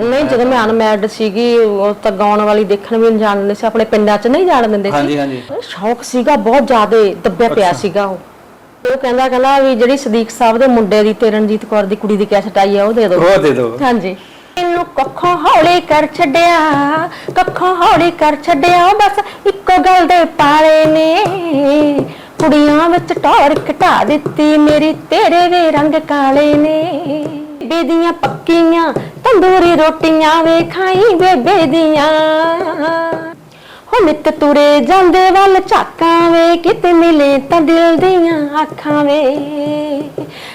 ਨਹੀਂ ਜਦੋਂ ਮੈਂ ਅਨਮੈਰਿਡ ਸੀਗੀ ਉਹ ਤਾਂ ਗਾਉਣ ਵਾਲੀ ਦੇਖਣ ਵੀ ਨਹੀਂ ਜਾਣ ਦਿੰਦੇ ਸੀ ਆਪਣੇ ਪਿੰਡਾਂ 'ਚ ਨਹੀਂ ਜਾਣ ਦਿੰਦੇ ਸੀ। ਹਾਂਜੀ ਹਾਂਜੀ। ਸ਼ੌਕ ਸੀਗਾ ਬਹੁਤ ਜ਼ਿਆਦਾ ਦੱਬਿਆ ਪਿਆ ਸੀਗਾ ਉਹ। ਉਹ ਕਹਿੰਦਾ ਕਹਿੰਦਾ ਵੀ ਜਿਹੜੀ ਸਦੀਕ ਸਾਹਿਬ ਦੇ ਮੁੰਡੇ ਦੀ ਤੇ ਰਣਜੀਤ ਕੌਰ ਦੀ ਕੁੜੀ ਦੀ ਕੈਸਟ ਆਈ ਆ ਉਹ ਦੇ ਦਿਓ। ਉਹ ਦੇ ਦਿਓ। ਹਾਂਜੀ। ਇਹਨੂੰ ਕੱਖੋਂ ਹੌਲੀ ਕਰ ਛੱਡਿਆ ਕੱਖੋਂ ਹੌਲੀ ਕਰ ਛੱਡਿਆ ਬਸ ਇੱਕੋ ਗੱਲ ਦੇ ਪਾਲੇ ਨੇ। ਕੁੜੀਆਂ ਵਿੱਚ ਟੌਰ ਘਟਾ ਦਿੱਤੀ ਮੇਰੀ ਤੇਰੇ ਵੇ ਰੰਗ ਕਾਲੇ ਨੇ। ਬੇਦੀਆਂ ਪੱਕੀਆਂ ਤੰਦੂਰੀ ਰੋਟੀਆਂ ਵੇ ਖਾਈ ਬੇਬੇ ਦੀਆਂ। ਹੋ ਨਿੱਤ ਤੁਰੇ ਜਾਂਦੇ ਵੱਲ ਝਾਕਾਂ ਵੇ, ਕਿਤੇ ਮਿਲੇ ਤਾਂ ਦਿਲ ਦੀਆਂ ਅੱਖਾਂ ਵੇ।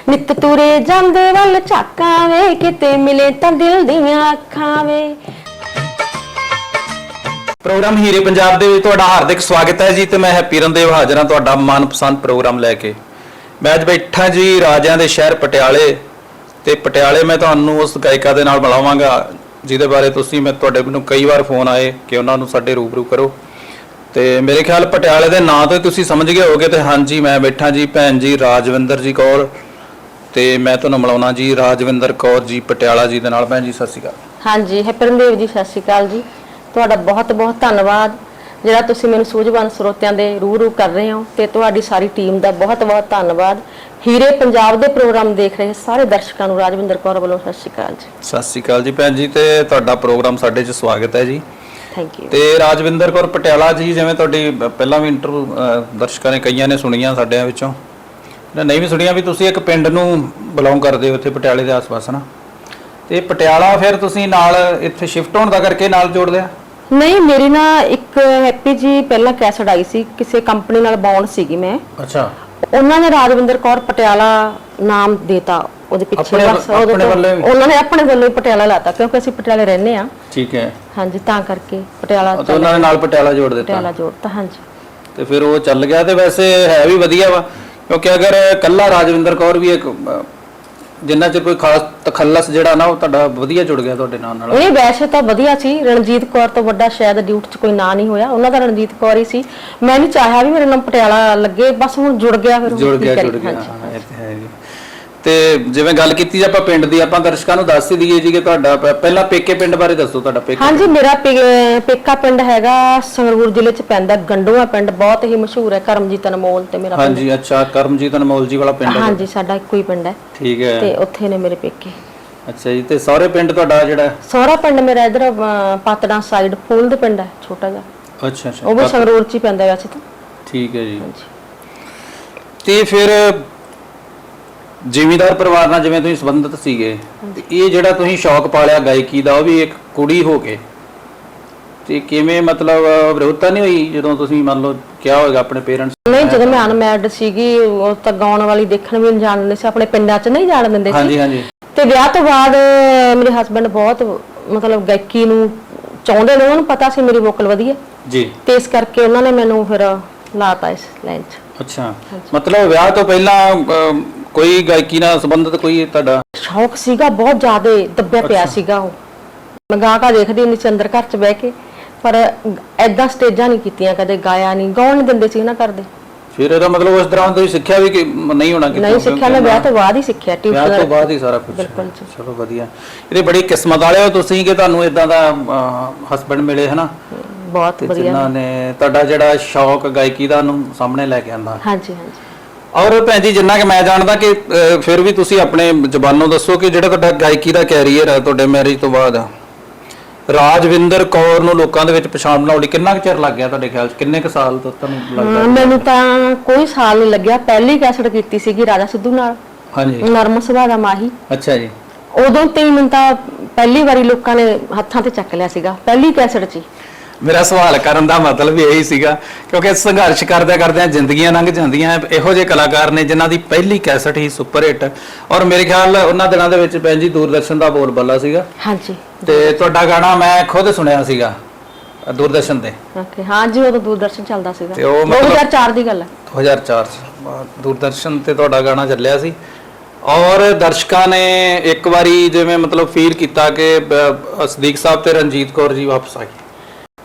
ਨਿੱਤ ਤੁਰੇ ਜਾਂਦੇ ਵੱਲ ਝਾਕਾਂ ਵੇ, ਕਿਤੇ ਮਿਲੇ ਤਾਂ ਦਿਲ ਦੀਆਂ ਅੱਖਾਂ ਵੇ। ਪ੍ਰੋਗਰਾਮ ਹੀਰੇ ਪੰਜਾਬ ਦੇ ਵਿੱਚ ਤੁਹਾਡਾ ਹਾਰਦਿਕ ਸਵਾਗਤ ਹੈ ਜੀ ਤੇ ਮੈਂ ਹੈਪੀ ਰੰਦੇਵ ਹਾਜ਼ਰ ਤੁਹਾਡਾ ਮਨਪਸੰਦ ਪ੍ਰੋਗਰਾਮ ਲੈ ਕੇ। ਮੈਂ ਅੱਜ ਬੈਠਾ ਜੀ ਰਾਜਿਆਂ ਦੇ ਸ਼ਹਿਰ ਪਟਿਆਲੇ ਤੇ ਪਟਿਆਲੇ ਮੈਂ ਤੁਹਾਨੂੰ ਉਸ ਗਾਇਕਾ ਦੇ ਨਾਲ ਮਿਲਾਵਾਂਗਾ, ਜਿਹਦੇ ਬਾਰੇ ਤੁਸੀਂ ਮੈਂ ਤੁਹਾਡੇ ਮੈਨੂੰ ਕਈ ਵਾਰ ਫੋਨ ਆਏ ਕਿ ਉਹਨਾਂ ਨੂੰ ਸਾਡੇ ਰੂਬਰੂ ਕਰੋ। ਤੇ ਮੇਰੇ ਖਿਆਲ ਪਟਿਆਲੇ ਦੇ ਨਾਂ ਤੋਂ ਤੁਸੀਂ ਸਮਝ ਗਏ ਹੋਗੇ ਤੇ ਹਾਂਜੀ, ਮੈਂ ਬੈਠਾ ਜੀ ਭੈਣ ਜੀ ਰਾਜਵਿੰਦਰ ਜੀ ਕੌਰ ਤੇ ਮੈਂ ਤੁਹਾਨੂੰ ਮਿਲਾਉਣਾ ਜੀ ਰਾਜਵਿੰਦਰ ਕੌਰ ਜੀ ਪਟਿਆਲਾ ਜੀ ਦੇ ਨਾਲ। ਭੈਣ ਜੀ, ਸਤਿ ਸ਼੍ਰੀ ਅਕਾਲ। ਹਾਂਜੀ ਹੈਪਰਨਦੇਵ ਜੀ, ਸਤਿ ਸ਼੍ਰੀ ਅਕਾਲ ਜੀ। ਤੁਹਾਡਾ ਬਹੁਤ ਬਹੁਤ ਧੰਨਵਾਦ, ਜਿਹੜਾ ਤੁਸੀਂ ਮੈਨੂੰ ਸੂਝਵਾਨ ਸਰੋਤਿਆਂ ਦੇ ਰੂਹ ਰੂਬਰੂ ਕਰ ਰਹੇ ਹੋ ਤੇ ਤੁਹਾਡੀ ਸਾਰੀ ਟੀਮ ਦਾ ਬਹੁਤ ਬਹੁਤ ਧੰਨਵਾਦ। ਹੀਰੇ ਪੰਜਾਬ ਦੇ ਪ੍ਰੋਗਰਾਮ ਦੇਖ ਰਹੇ ਸਾਰੇ ਦਰਸ਼ਕਾਂ ਨੂੰ ਰਾਜਵਿੰਦਰ ਕੌਰ ਵੱਲੋਂ ਸਤਿ ਸ਼੍ਰੀ ਅਕਾਲ ਜੀ। ਸਤਿ ਸ਼੍ਰੀ ਅਕਾਲ ਜੀ ਭੈਣ ਜੀ ਤੇ ਤੁਹਾਡਾ ਪ੍ਰੋਗਰਾਮ ਸਾਡੇ 'ਚ ਸਵਾਗਤ ਹੈ ਜੀ। ਥੈਂਕ ਯੂ ਤੇ ਰਾਜਵਿੰਦਰ ਕੌਰ ਪਟਿਆਲਾ ਜੀ ਜਿਵੇਂ ਤੁਹਾਡੀ ਪਹਿਲਾਂ ਵੀ ਇੰਟਰਵਿਊ ਦਰਸ਼ਕਾਂ ਨੇ ਕਈਆਂ ਨੇ ਸੁਣੀਆਂ ਸਾਡਿਆਂ ਵਿੱਚੋਂ। ਨਹੀਂ ਵੀ ਸੁਣੀਆਂ ਵੀ ਤੁਸੀਂ ਇੱਕ ਪਿੰਡ ਨੂੰ ਬਿਲੋਂਗ ਕਰਦੇ ਹੋ ਇੱਥੇ ਪਟਿਆਲੇ ਦੇ ਆਸ-ਪਾਸ ਨਾ ਤੇ ਪਟਿਆਲਾ ਫਿਰ ਤੁਸੀਂ ਨਾਲ ਇੱਥੇ ਸ਼ਿਫਟ ਹੋਣ ਦਾ ਕਰਕੇ ਨਾਲ ਜੋੜ ਲਿਆ? ਨਹੀਂ ਮੇਰੀ ਨਾ ਇੱਕ ਹੈਪੀ ਜੀ ਪਹਿਲਾਂ ਕੈਸਟ ਆਈ ਸੀ ਕਿਸੇ ਕੰਪਨੀ ਨਾਲ ਬੌਂਡ ਸੀਗੀ ਮੈਂ। ਅੱਛਾ। ਉਹਨਾਂ ਨੇ ਰਾਜਵਿੰਦਰ ਕੌਰ ਪਟਿਆਲਾ ਨਾਮ ਦੇਤਾ ਉਹਦੇ ਪਿੱਛੇ ਆਪਣੇ- ਬਸ ਉਹਦੇ ਆਪਣੇ ਤੋਂ- ਵੱਲੋਂ ਹੀ? ਉਹਨਾਂ ਨੇ ਆਪਣੇ ਵੱਲੋਂ ਹੀ ਪਟਿਆਲਾ ਲਾਤਾ ਕਿਉਂਕਿ ਅਸੀਂ ਪਟਿਆਲੇ ਰਹਿੰਦੇ ਆ ਠੀਕ ਹੈ। ਹਾਂਜੀ ਤਾਂ ਕਰਕੇ ਪਟਿਆਲਾ ਤੇ ਉਹਨਾਂ ਨੇ ਨਾਲ ਪਟਿਆਲਾ ਜੋੜ ਦਿੱਤਾ। ਪਟਿਆਲਾ ਜੋੜਤਾ ਹਾਂਜੀ। ਤੇ ਫਿਰ ਉਹ ਚੱਲ ਗਿਆ ਤੇ ਵੈਸੇ ਹੈ ਵੀ ਵਧੀਆ ਵਾ ਕਿਉਂਕਿ ਅਗਰ ਕੱਲਾ ਰਾਜਵਿੰਦਰ ਕੌਰ ਵੀ ਇੱਕ ਜਿੰਨਾ ਚਿਰ ਕੋਈ ਖਾਸ ਤਖੱਲਸ ਜਿਹੜਾ ਨਾ ਉਹ ਤੁਹਾਡਾ ਵਧੀਆ ਜੁੜ ਗਿਆ ਤੁਹਾਡੇ ਨਾਲ ਨਾਲ। ਇਹ ਵੈਸੇ ਤਾਂ ਵਧੀਆ ਸੀ। ਰਣਜੀਤ ਕੌਰ ਤੋਂ ਵੱਡਾ ਸ਼ਾਇਦ ਡਿਊਟ 'ਚ ਕੋਈ ਨਾਂ ਨਹੀਂ ਹੋਇਆ। ਉਹਨਾਂ ਦਾ ਰਣਜੀਤ ਕੌਰ ਹੀ ਸੀ। ਮੈਂ ਨਹੀਂ ਚਾਹਿਆ ਵੀ ਮੇਰੇ ਨਾਮ ਪਟਿਆਲਾ ਲੱਗੇ। ਬਸ ਹੁਣ ਜੁੜ ਗਿਆ ਫਿਰ ਹੁਣ ਜੁੜ ਕੀ ਗਿਆ ਕਰੀਏ, ਜੁੜ ਗਿਆ। ਹਾਂਜੀ। ਹਾਂ ਇਹ ਤੇ ਹੈ ਜੀ ਤੇ ਜਿਵੇਂ ਗੱਲ ਕੀਤੀ ਜੇ ਆਪਾਂ ਪਿੰਡ ਦੀ ਆਪਾਂ ਦਰਸ਼ਕਾਂ ਨੂੰ ਦੱਸ ਹੀ ਦਈਏ ਜੀ ਕਿ ਤੁਹਾਡਾ ਪ- ਪਹਿਲਾਂ ਪੇਕੇ ਪਿੰਡ ਬਾਰੇ ਦੱਸੋ ਤੁਹਾਡਾ ਪੇਕੇ ਹਾਂਜੀ ਮੇਰਾ ਪੇ- ਪੇਕਾ ਪਿੰਡ ਹੈਗਾ ਸੰਗਰੂਰ ਜ਼ਿਲ੍ਹੇ 'ਚ ਪੈਂਦਾ ਗੰਡੂਆ ਪਿੰਡ ਬਹੁਤ ਹੀ ਮਸ਼ਹੂਰ ਹੈ ਕਰਮਜੀਤ ਅਨਮੋਲ ਤੇ ਮੇਰਾ ਪਿੰਡ। ਹਾਂਜੀ ਅੱਛਾ ਕਰਮਜੀਤ ਅਨਮੋਲ ਜੀ ਵਾਲਾ ਪਿੰਡ ਹੈ। ਹਾਂਜੀ ਸਾਡਾ ਇੱਕੋ ਹੀ ਪਿੰਡ ਹੈ। ਠੀਕ ਹੈ। ਤੇ ਉੱਥੇ ਨੇ ਮੇਰੇ ਪੇਕੇ। ਅੱਛਾ ਜੀ ਤੇ ਸਹੁਰੇ ਪਿੰਡ ਤੁਹਾਡਾ ਜਿਹੜਾ ਸਹੁਰਾ ਪਿੰਡ ਮੇਰਾ ਇਧਰ ਪਾਤੜਾਂ ਸਾਈਡ ਫੂਲ ਦੇ ਪਿੰਡ ਹੈ ਛੋਟਾ ਜਿਹਾ। ਅੱਛਾ ਅੱਛਾ। ਉਹ ਵੀ ਸੰਗਰੂਰ 'ਚ ਹੀ ਪੈਂਦਾ ਵੈਸੇ ਤਾਂ। ਠੀਕ ਹੈ ਜੀ। ਤੇ ਫਿਰ ਜ਼ਿਮੀਦਾਰ ਪਰਿਵਾਰ ਨਾਲ ਜਿਵੇਂ ਤੁਸੀਂ ਸੰਬੰਧਿਤ ਸੀਗੇ ਤੇ ਇਹ ਜਿਹੜਾ ਤੁਸੀਂ ਸ਼ੌਕ ਪਾਲਿਆ ਗਾਇਕੀ ਦਾ ਉਹ ਵੀ ਇੱਕ ਕੁੜੀ ਹੋ ਕੇ। ਤੇ ਕਿਵੇਂ ਮਤਲਬ ਵਿਰੋਧਤਾ ਨਹੀਂ ਹੋਈ ਜਦੋਂ ਤੁਸੀਂ ਮੰਨ ਲਓ ਕਿਹਾ ਹੋਵੇਗਾ ਆਪਣੇ ਪੇਰੈਂਟਸ ਨਹੀਂ ਜਦੋਂ ਮੈਂ ਅਨਮੈਰਿਡ ਸੀਗੀ ਉਹ ਤਾਂ ਗਾਉਣ ਵਾਲੀ ਦੇਖਣ ਵੀ ਨਹੀਂ ਜਾਣ ਦਿੰਦੇ ਸੀ ਆਪਣੇ ਪਿੰਡਾਂ 'ਚ ਨਹੀਂ ਜਾਣ ਦਿੰਦੇ ਸੀ। ਹਾਂਜੀ ਹਾਂਜੀ। ਤੇ ਵਿਆਹ ਤੋਂ ਬਾਅਦ ਮੇਰੇ ਹਸਬੰਡ ਬਹੁਤ ਮਤਲਬ ਗਾਇਕੀ ਨੂੰ ਚਾਹੁੰਦੇ ਨੇ ਉਹਨਾਂ ਨੂੰ ਪਤਾ ਸੀ ਮੇਰੀ ਵੋਕਲ ਵਧੀਆ। ਜੀ। ਤੇ ਇਸ ਕਰਕੇ ਉਹਨਾਂ ਨੇ ਮੈਨੂੰ ਫਿਰ ਲਾਤਾ ਇਸ ਲਾਈਨ 'ਚ। ਅੱਛਾ। ਮਤਲਬ ਵਿਆਹ ਤੋਂ ਪਹਿਲਾਂ ਅਮ, ਕੋਈ ਗਾਇਕੀ ਨਾਲ ਸੰਬੰਧਿਤ ਕੋਈ ਤੁਹਾਡਾ? ਸ਼ੌਕ ਸੀਗਾ ਬਹੁਤ ਜ਼ਿਆਦਾ ਦੱਬਿਆ ਪਿਆ ਸੀਗਾ ਉਹ। ਮੈਂ ਗਾ ਕਾ ਦੇਖਦੀ ਹੁੰਦੀ ਸੀ ਅੰਦਰ ਘਰ 'ਚ ਬਹਿ ਕੇ। ਪਰ ਐਦਾਂ ਸਟੇਜਾਂ ਨਹੀਂ ਕੀਤੀਆਂ ਕਦੇ ਗਾਇਆ ਨਹੀਂ ਗਾਉਣ ਨਹੀਂ ਦਿੰਦੇ ਸੀ ਨਾ ਕਰਦੇ ਫਿਰ ਇਹਦਾ ਮਤਲਬ ਉਸ ਦੌਰਾਨ ਤੁਸੀਂ ਸਿੱਖਿਆ ਵੀ ਕਿ ਨਹੀਂ ਹੋਣਾ ਕਿਤੇ ਨਹੀਂ ਸਿੱਖਿਆ ਮੈਂ ਵਿਆਹ ਤੋਂ ਬਾਅਦ ਹੀ ਸਿੱਖਿਆ ਵਿਆਹ ਤੋਂ ਟਿਊਸ਼ਨ ਬਾਅਦ ਹੀ ਸਾਰਾ ਕੁਝ ਬਿਲਕੁਲ ਜੀ। ਚਲੋ ਵਧੀਆ। ਇਹਦੇ ਬੜੀ ਕਿਸਮਤ ਵਾਲੇ ਹੋ ਤੁਸੀਂ ਕਿ ਤੁਹਾਨੂੰ ਇਦਾਂ ਦਾ ਹਸਬੰਡ ਮਿਲੇ ਹਨਾ? ਬਹੁਤ ਤੇ ਵਧੀਆ। ਜਿਨ੍ਹਾਂ ਨੇ ਤੁਹਾਡਾ ਜਿਹੜਾ ਸ਼ੌਕ ਗਾਇਕੀ ਦਾ ਨੂੰ ਸਾਹਮਣੇ ਲੈ ਕੇ ਆਂਦਾ। ਹਾਂਜੀ ਹਾਂਜੀ। ਔਰ ਭੈਣ ਜੀ ਜਿੰਨਾ ਕਿ ਮੈਂ ਜਾਣਦਾ ਕਿ ਅਹ, ਫਿਰ ਵੀ ਤੁਸੀਂ ਆਪਣੇ ਜ਼ਬਾਨੋਂ ਦੱਸੋ ਕਿ ਜਿਹੜਾ ਤੁਹਾਡਾ ਗਾਇਕੀ ਦਾ ਕੈਰੀਅਰ ਹੈ ਤੁਹਾਡੇ ਮੈਰਿਜ ਤੋਂ ਬਾਅਦ। ਰਾਜਵਿੰਦਰ ਕੌਰ ਨੂੰ ਲੋਕਾਂ ਦੇ ਵਿੱਚ ਪਛਾਣ ਬਣਾਉਣ ਲਈ ਕਿੰਨਾ ਕੁ ਚਿਰ ਲੱਗ ਗਿਆ ਤੁਹਾਡੇ ਖਿਆਲ 'ਚ? ਕਿੰਨੇ ਕੁ ਸਾਲ ਤੋਂ ਤੁਹਾਨੂੰ ਲੱਗਦਾ ਮੈਨੂੰ ਤਾਂ ਕੋਈ ਸਾਲ ਨਹੀਂ ਲੱਗਿਆ। ਪਹਿਲੀ ਕੈਸਟ ਕੀਤੀ ਸੀਗੀ ਰਾਜਾ ਸਿੱਧੂ ਨਾਲ। ਹਾਂਜੀ। ਨਰਮ ਸੁਭਾਅ ਦਾ ਮਾਹੀ। ਅੱਛਾ ਜੀ। ਉਦੋਂ ਤੇ ਹੀ ਮੈਨੂੰ ਤਾਂ ਪਹਿਲੀ ਵਾਰੀ ਲੋਕਾਂ ਨੇ ਹੱਥਾਂ ਤੇ ਚੱਕ ਲਿਆ ਸੀਗਾ। ਪਹਿਲੀ ਕੈਸਟ 'ਚ ਹੀ। ਮੇਰਾ ਸਵਾਲ ਕਰਨ ਦਾ ਮਤਲਬ ਇਹੀ ਸੀਗਾ ਕਿਉਂਕਿ ਸੰਘਰਸ਼ ਕਰਦਿਆਂ ਕਰਦਿਆਂ ਜ਼ਿੰਦਗੀਆਂ ਲੰਘ ਜਾਂਦੀਆਂ ਇਹੋ ਜਿਹੇ ਕਲਾਕਾਰ ਨੇ ਜਿਨ੍ਹਾਂ ਦੀ ਪਹਿਲੀ ਕੈਸਟ ਹੀ ਸੁਪਰ ਹਿੱਟ। ਔਰ ਮੇਰੇ ਖਿਆਲ ਉਹਨਾਂ ਦਿਨਾਂ ਦੇ ਵਿੱਚ ਭੈਣ ਜੀ ਦੂਰਦਰਸ਼ਨ ਦਾ ਬੋਲ ਬੱਲਾ ਸੀਗਾ। ਹਾਂਜੀ। ਤੇ ਤੁਹਾਡਾ ਗਾਣਾ ਮੈਂ ਖੁਦ ਸੁਣਿਆ ਸੀਗਾ ਅ, ਦੂਰਦਰਸ਼ਨ ਤੇ। ਓਕੇ ਹਾਂ ਜੀ ਉਦੋਂ ਦੂਰਦਰਸ਼ਨ ਚੱਲਦਾ ਸੀਗਾ। ਤੇ ਉਹ ਮਤਲਬ- 2004 ਦੀ ਗੱਲ ਹੈ 2004 ਚ ਅ, ਦੂਰਦਰਸ਼ਨ ਤੇ ਤੁਹਾਡਾ ਗਾਣਾ ਚੱਲਿਆ ਸੀ। ਔਰ ਦਰਸ਼ਕਾਂ ਨੇ ਇੱਕ ਵਾਰੀ ਜਿਵੇਂ ਮਤਲਬ ਫੀਲ ਕੀਤਾ ਕਿ ਬ- ਸਦੀਕ ਸਾਹਿਬ ਤੇ ਰਣਜੀਤ ਕੌਰ ਜੀ ਵਾਪਸ ਆ ਗਏ।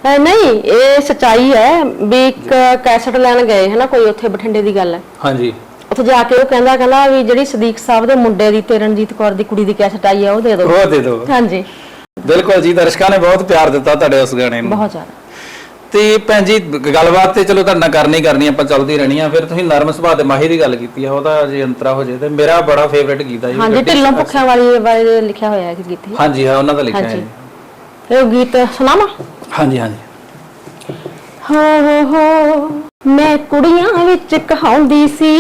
ਅਹ ਨਹੀਂ ਇਹ ਸਚਾਈ ਹੈ ਵੀ ਇੱਕ ਕੈਸਟ ਲੈਣ ਗਏ ਹਨਾ ਕੋਈ ਉੱਥੇ ਬਠਿੰਡੇ ਦੀ ਗੱਲ ਹੈ। ਹਾਂਜੀ। ਉੱਥੇ ਜਾ ਕੇ ਉਹ ਕਹਿੰਦਾ ਕਹਿੰਦਾ ਵੀ ਜਿਹੜੀ ਸਦੀਕ ਸਾਹਿਬ ਦੇ ਮੁੰਡੇ ਦੀ ਤੇ ਰਣਜੀਤ ਕੌਰ ਦੀ ਕੁੜੀ ਦੀ ਕੈਸਟ ਆਈ ਆ ਉਹ ਦੇ ਦਿਓ। ਉਹ ਦੇ ਦਿਓ। ਹਾਂਜੀ। ਬਿਲਕੁਲ ਜੀ ਦਰਸ਼ਕਾਂ ਨੇ ਬਹੁਤ ਪਿਆਰ ਦਿੱਤਾ ਤੁਹਾਡੇ ਉਸ ਗਾਣੇ ਨੂੰ। ਬਹੁਤ ਜ਼ਿਆਦਾ। ਤੇ ਭੈਣ ਜੀ ਗੱਲਬਾਤ ਤੇ ਚਲੋ ਤੁਹਾਡੇ ਕਰਨੀ ਕਰਨੀ ਆਪਾਂ ਚੱਲਦੀ ਰਹਿਣੀ ਆ। ਫਿਰ ਤੁਸੀਂ ਨਰਮ ਸੁਭਾਅ ਦੇ ਮਾਹੀ ਦੀ ਗੱਲ ਕੀਤੀ ਆ ਉਹਦਾ ਜੇ ਅੰਤਰਾ ਹੋ ਜੇ ਤੇ ਮੇਰਾ ਬੜਾ ਫੇਵਰੇਟ ਗੀਤ ਆ ਜੀ ਹਾਂਜੀ ਢਿੱਲੋਂ ਭੁੱਖਿਆਂ ਵਾਲੀ ਬਾਰੇ ਲਿਖਿਆ ਹੋਇਆ ਹੈ ਗੀਤ। ਹਾਂਜੀ ਹਾਂ ਉਹਨਾਂ ਦਾ ਲਿਖਿਆ ਹੈ ਹਾਂਜੀ। ਇਹ ਗੀਤ ਸੁਣਾਵਾਂ? ਹਾਂਜੀ ਹਾਂਜੀ। ਹੋ ਹੋ ਹੋ ਮੈਂ ਕੁੜੀਆਂ ਵਿੱਚ ਕਹਾਉਂਦੀ ਸੀ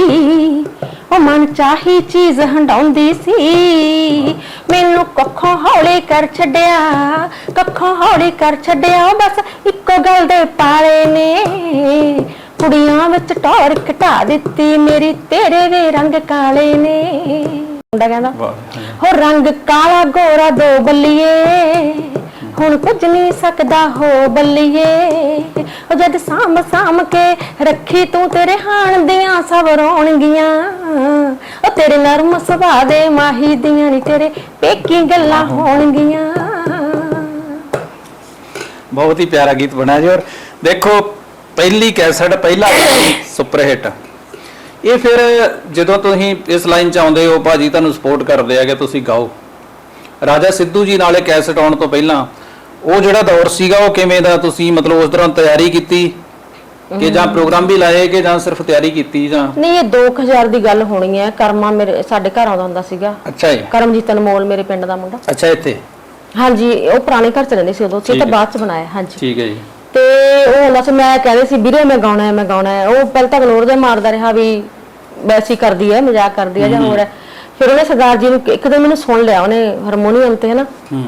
ਉਹ ਮਨ ਚਾਹੀ ਚੀਜ਼ ਹੰਡਾਉਂਦੀ ਸੀ। ਮੈਨੂੰ ਕੱਖੋਂ ਹੌਲੇ ਕਰ ਛੱਡਿਆ ਕੱਖੋਂ ਹੌਲੇ ਕਰ ਛੱਡਿਆ ਬਸ ਇੱਕੋ ਗੱਲ ਦੇ ਪਾਲੇ ਨੇ। ਕੁੜੀਆਂ ਵਿੱਚ ਟੌਰ ਘਟਾ ਦਿੱਤੀ ਮੇਰੀ ਤੇਰੇ ਵੇ ਰੰਗ ਕਾਲੇ ਨੇ। ਮੁੰਡਾ ਕਹਿੰਦਾ ਵਾਹ। ਹੋ ਰੰਗ ਕਾਲਾ ਗੋਰਾ ਦੋ ਬੱਲੀਏ। ਹੁਣ ਕੁਝ ਨਹੀਂ ਸਕਦਾ ਹੋ ਬੱਲੀਏ। ਉਹ ਜਦ ਸਾਮ ਸਾਮ ਕੇ ਰੱਖੀ ਤੂੰ ਤੇਰੇ ਹਾਣ ਦੀਆਂ ਸਭ ਰੋਣਗੀਆਂ। ਉਹ ਤੇਰੇ ਨਰਮ ਸੁਭਾਅ ਦੇ ਮਾਹੀ ਦੀਆਂ ਨੀ ਤੇਰੇ ਪੇਕੀ ਗੱਲਾਂ ਹੋਣਗੀਆਂ। ਬਹੁਤ ਹੀ ਪਿਆਰਾ ਗੀਤ ਬਣਿਆ ਜੀ। ਔਰ ਦੇਖੋ ਪਹਿਲੀ ਕੈਸਟ ਪਹਿਲਾ ਸੁਪਰ ਹਿੱਟ। ਇਹ ਫਿਰ ਜਦੋਂ ਤੁਸੀਂ ਇਸ ਲਾਈਨ ਚ ਆਉਂਦੇ ਹੋ ਭਾਜੀ ਤੁਹਾਨੂੰ ਸਪੋਰਟ ਕਰਦੇ ਆ ਕਿ ਤੁਸੀਂ ਗਾਓ। ਰਾਜਾ ਸਿੱਧੂ ਜੀ ਨਾਲੇ ਕੈਸਟ ਆਉਣ ਤੋਂ ਪਹਿਲਾਂ ਉਹ ਜਿਹੜਾ ਦੌਰ ਸੀਗਾ ਉਹ ਕਿਵੇਂ ਦਾ ਤੁਸੀਂ ਮਤਲਬ ਉਸ ਦੌਰਾਨ ਤਿਆਰੀ ਕੀਤੀ? ਕਿ ਜਾਂ ਪ੍ਰੋਗਰਾਮ ਵੀ ਲਾਏ ਕਿ ਜਾਂ ਸਿਰਫ ਤਿਆਰੀ ਕੀਤੀ ਜਾਂ? ਨਹੀਂ ਇਹ 2000 ਦੀ ਗੱਲ ਹੋਣੀ ਹੈ। ਕਰਮਾ ਮੇਰੇ ਸਾਡੇ ਘਰ ਆਉਂਦਾ ਹੁੰਦਾ ਸੀਗਾ। ਅੱਛਾ ਜੀ। ਕਰਮਜੀਤ ਅਨਮੋਲ ਮੇਰੇ ਪਿੰਡ ਦਾ ਮੁੰਡਾ। ਅੱਛਾ ਇੱਥੇ? ਹਾਂਜੀ ਉਹ ਪੁਰਾਣੇ ਘਰ ਚ ਰਹਿੰਦੇ ਸੀ ਉਦੋਂ। ਸੀ ਤਾਂ ਹੈ। ਬਾਅਦ ਚ ਬਣਾਇਆ ਹਾਂਜੀ। ਠੀਕ ਹੈ ਜੀ। ਤੇ ਉਹ ਹੁੰਦਾ ਸੀ ਮੈਂ ਕਹਿੰਦੇ ਸੀ ਵੀਰੇ ਮੈਂ ਗਾਉਣਾ ਹੈ ਮੈਂ ਗਾਉਣਾ ਹੈ। ਉਹ ਪਹਿਲਾਂ ਤਾਂ ਗਲੋਰ ਦੇ ਮਾਰਦਾ ਰਿਹਾ ਵੀ ਵੈਸੀ ਕਰਦੀ ਹੈ ਮਜ਼ਾਕ ਕਰਦੀ ਹੈ ਜਾਂ ਹੋਰ ਹੈ। ਫਿਰ ਉਹਨੇ ਸਰਦਾਰ ਜੀ ਨੂੰ ਇੱਕ ਦਿਨ ਮੈਨੂੰ ਸੁਣ ਲਿਆ ਉਹਨੇ ਹਾਰਮੋਨੀਅਮ ਤੇ ਹਨਾ। ਹੂੰ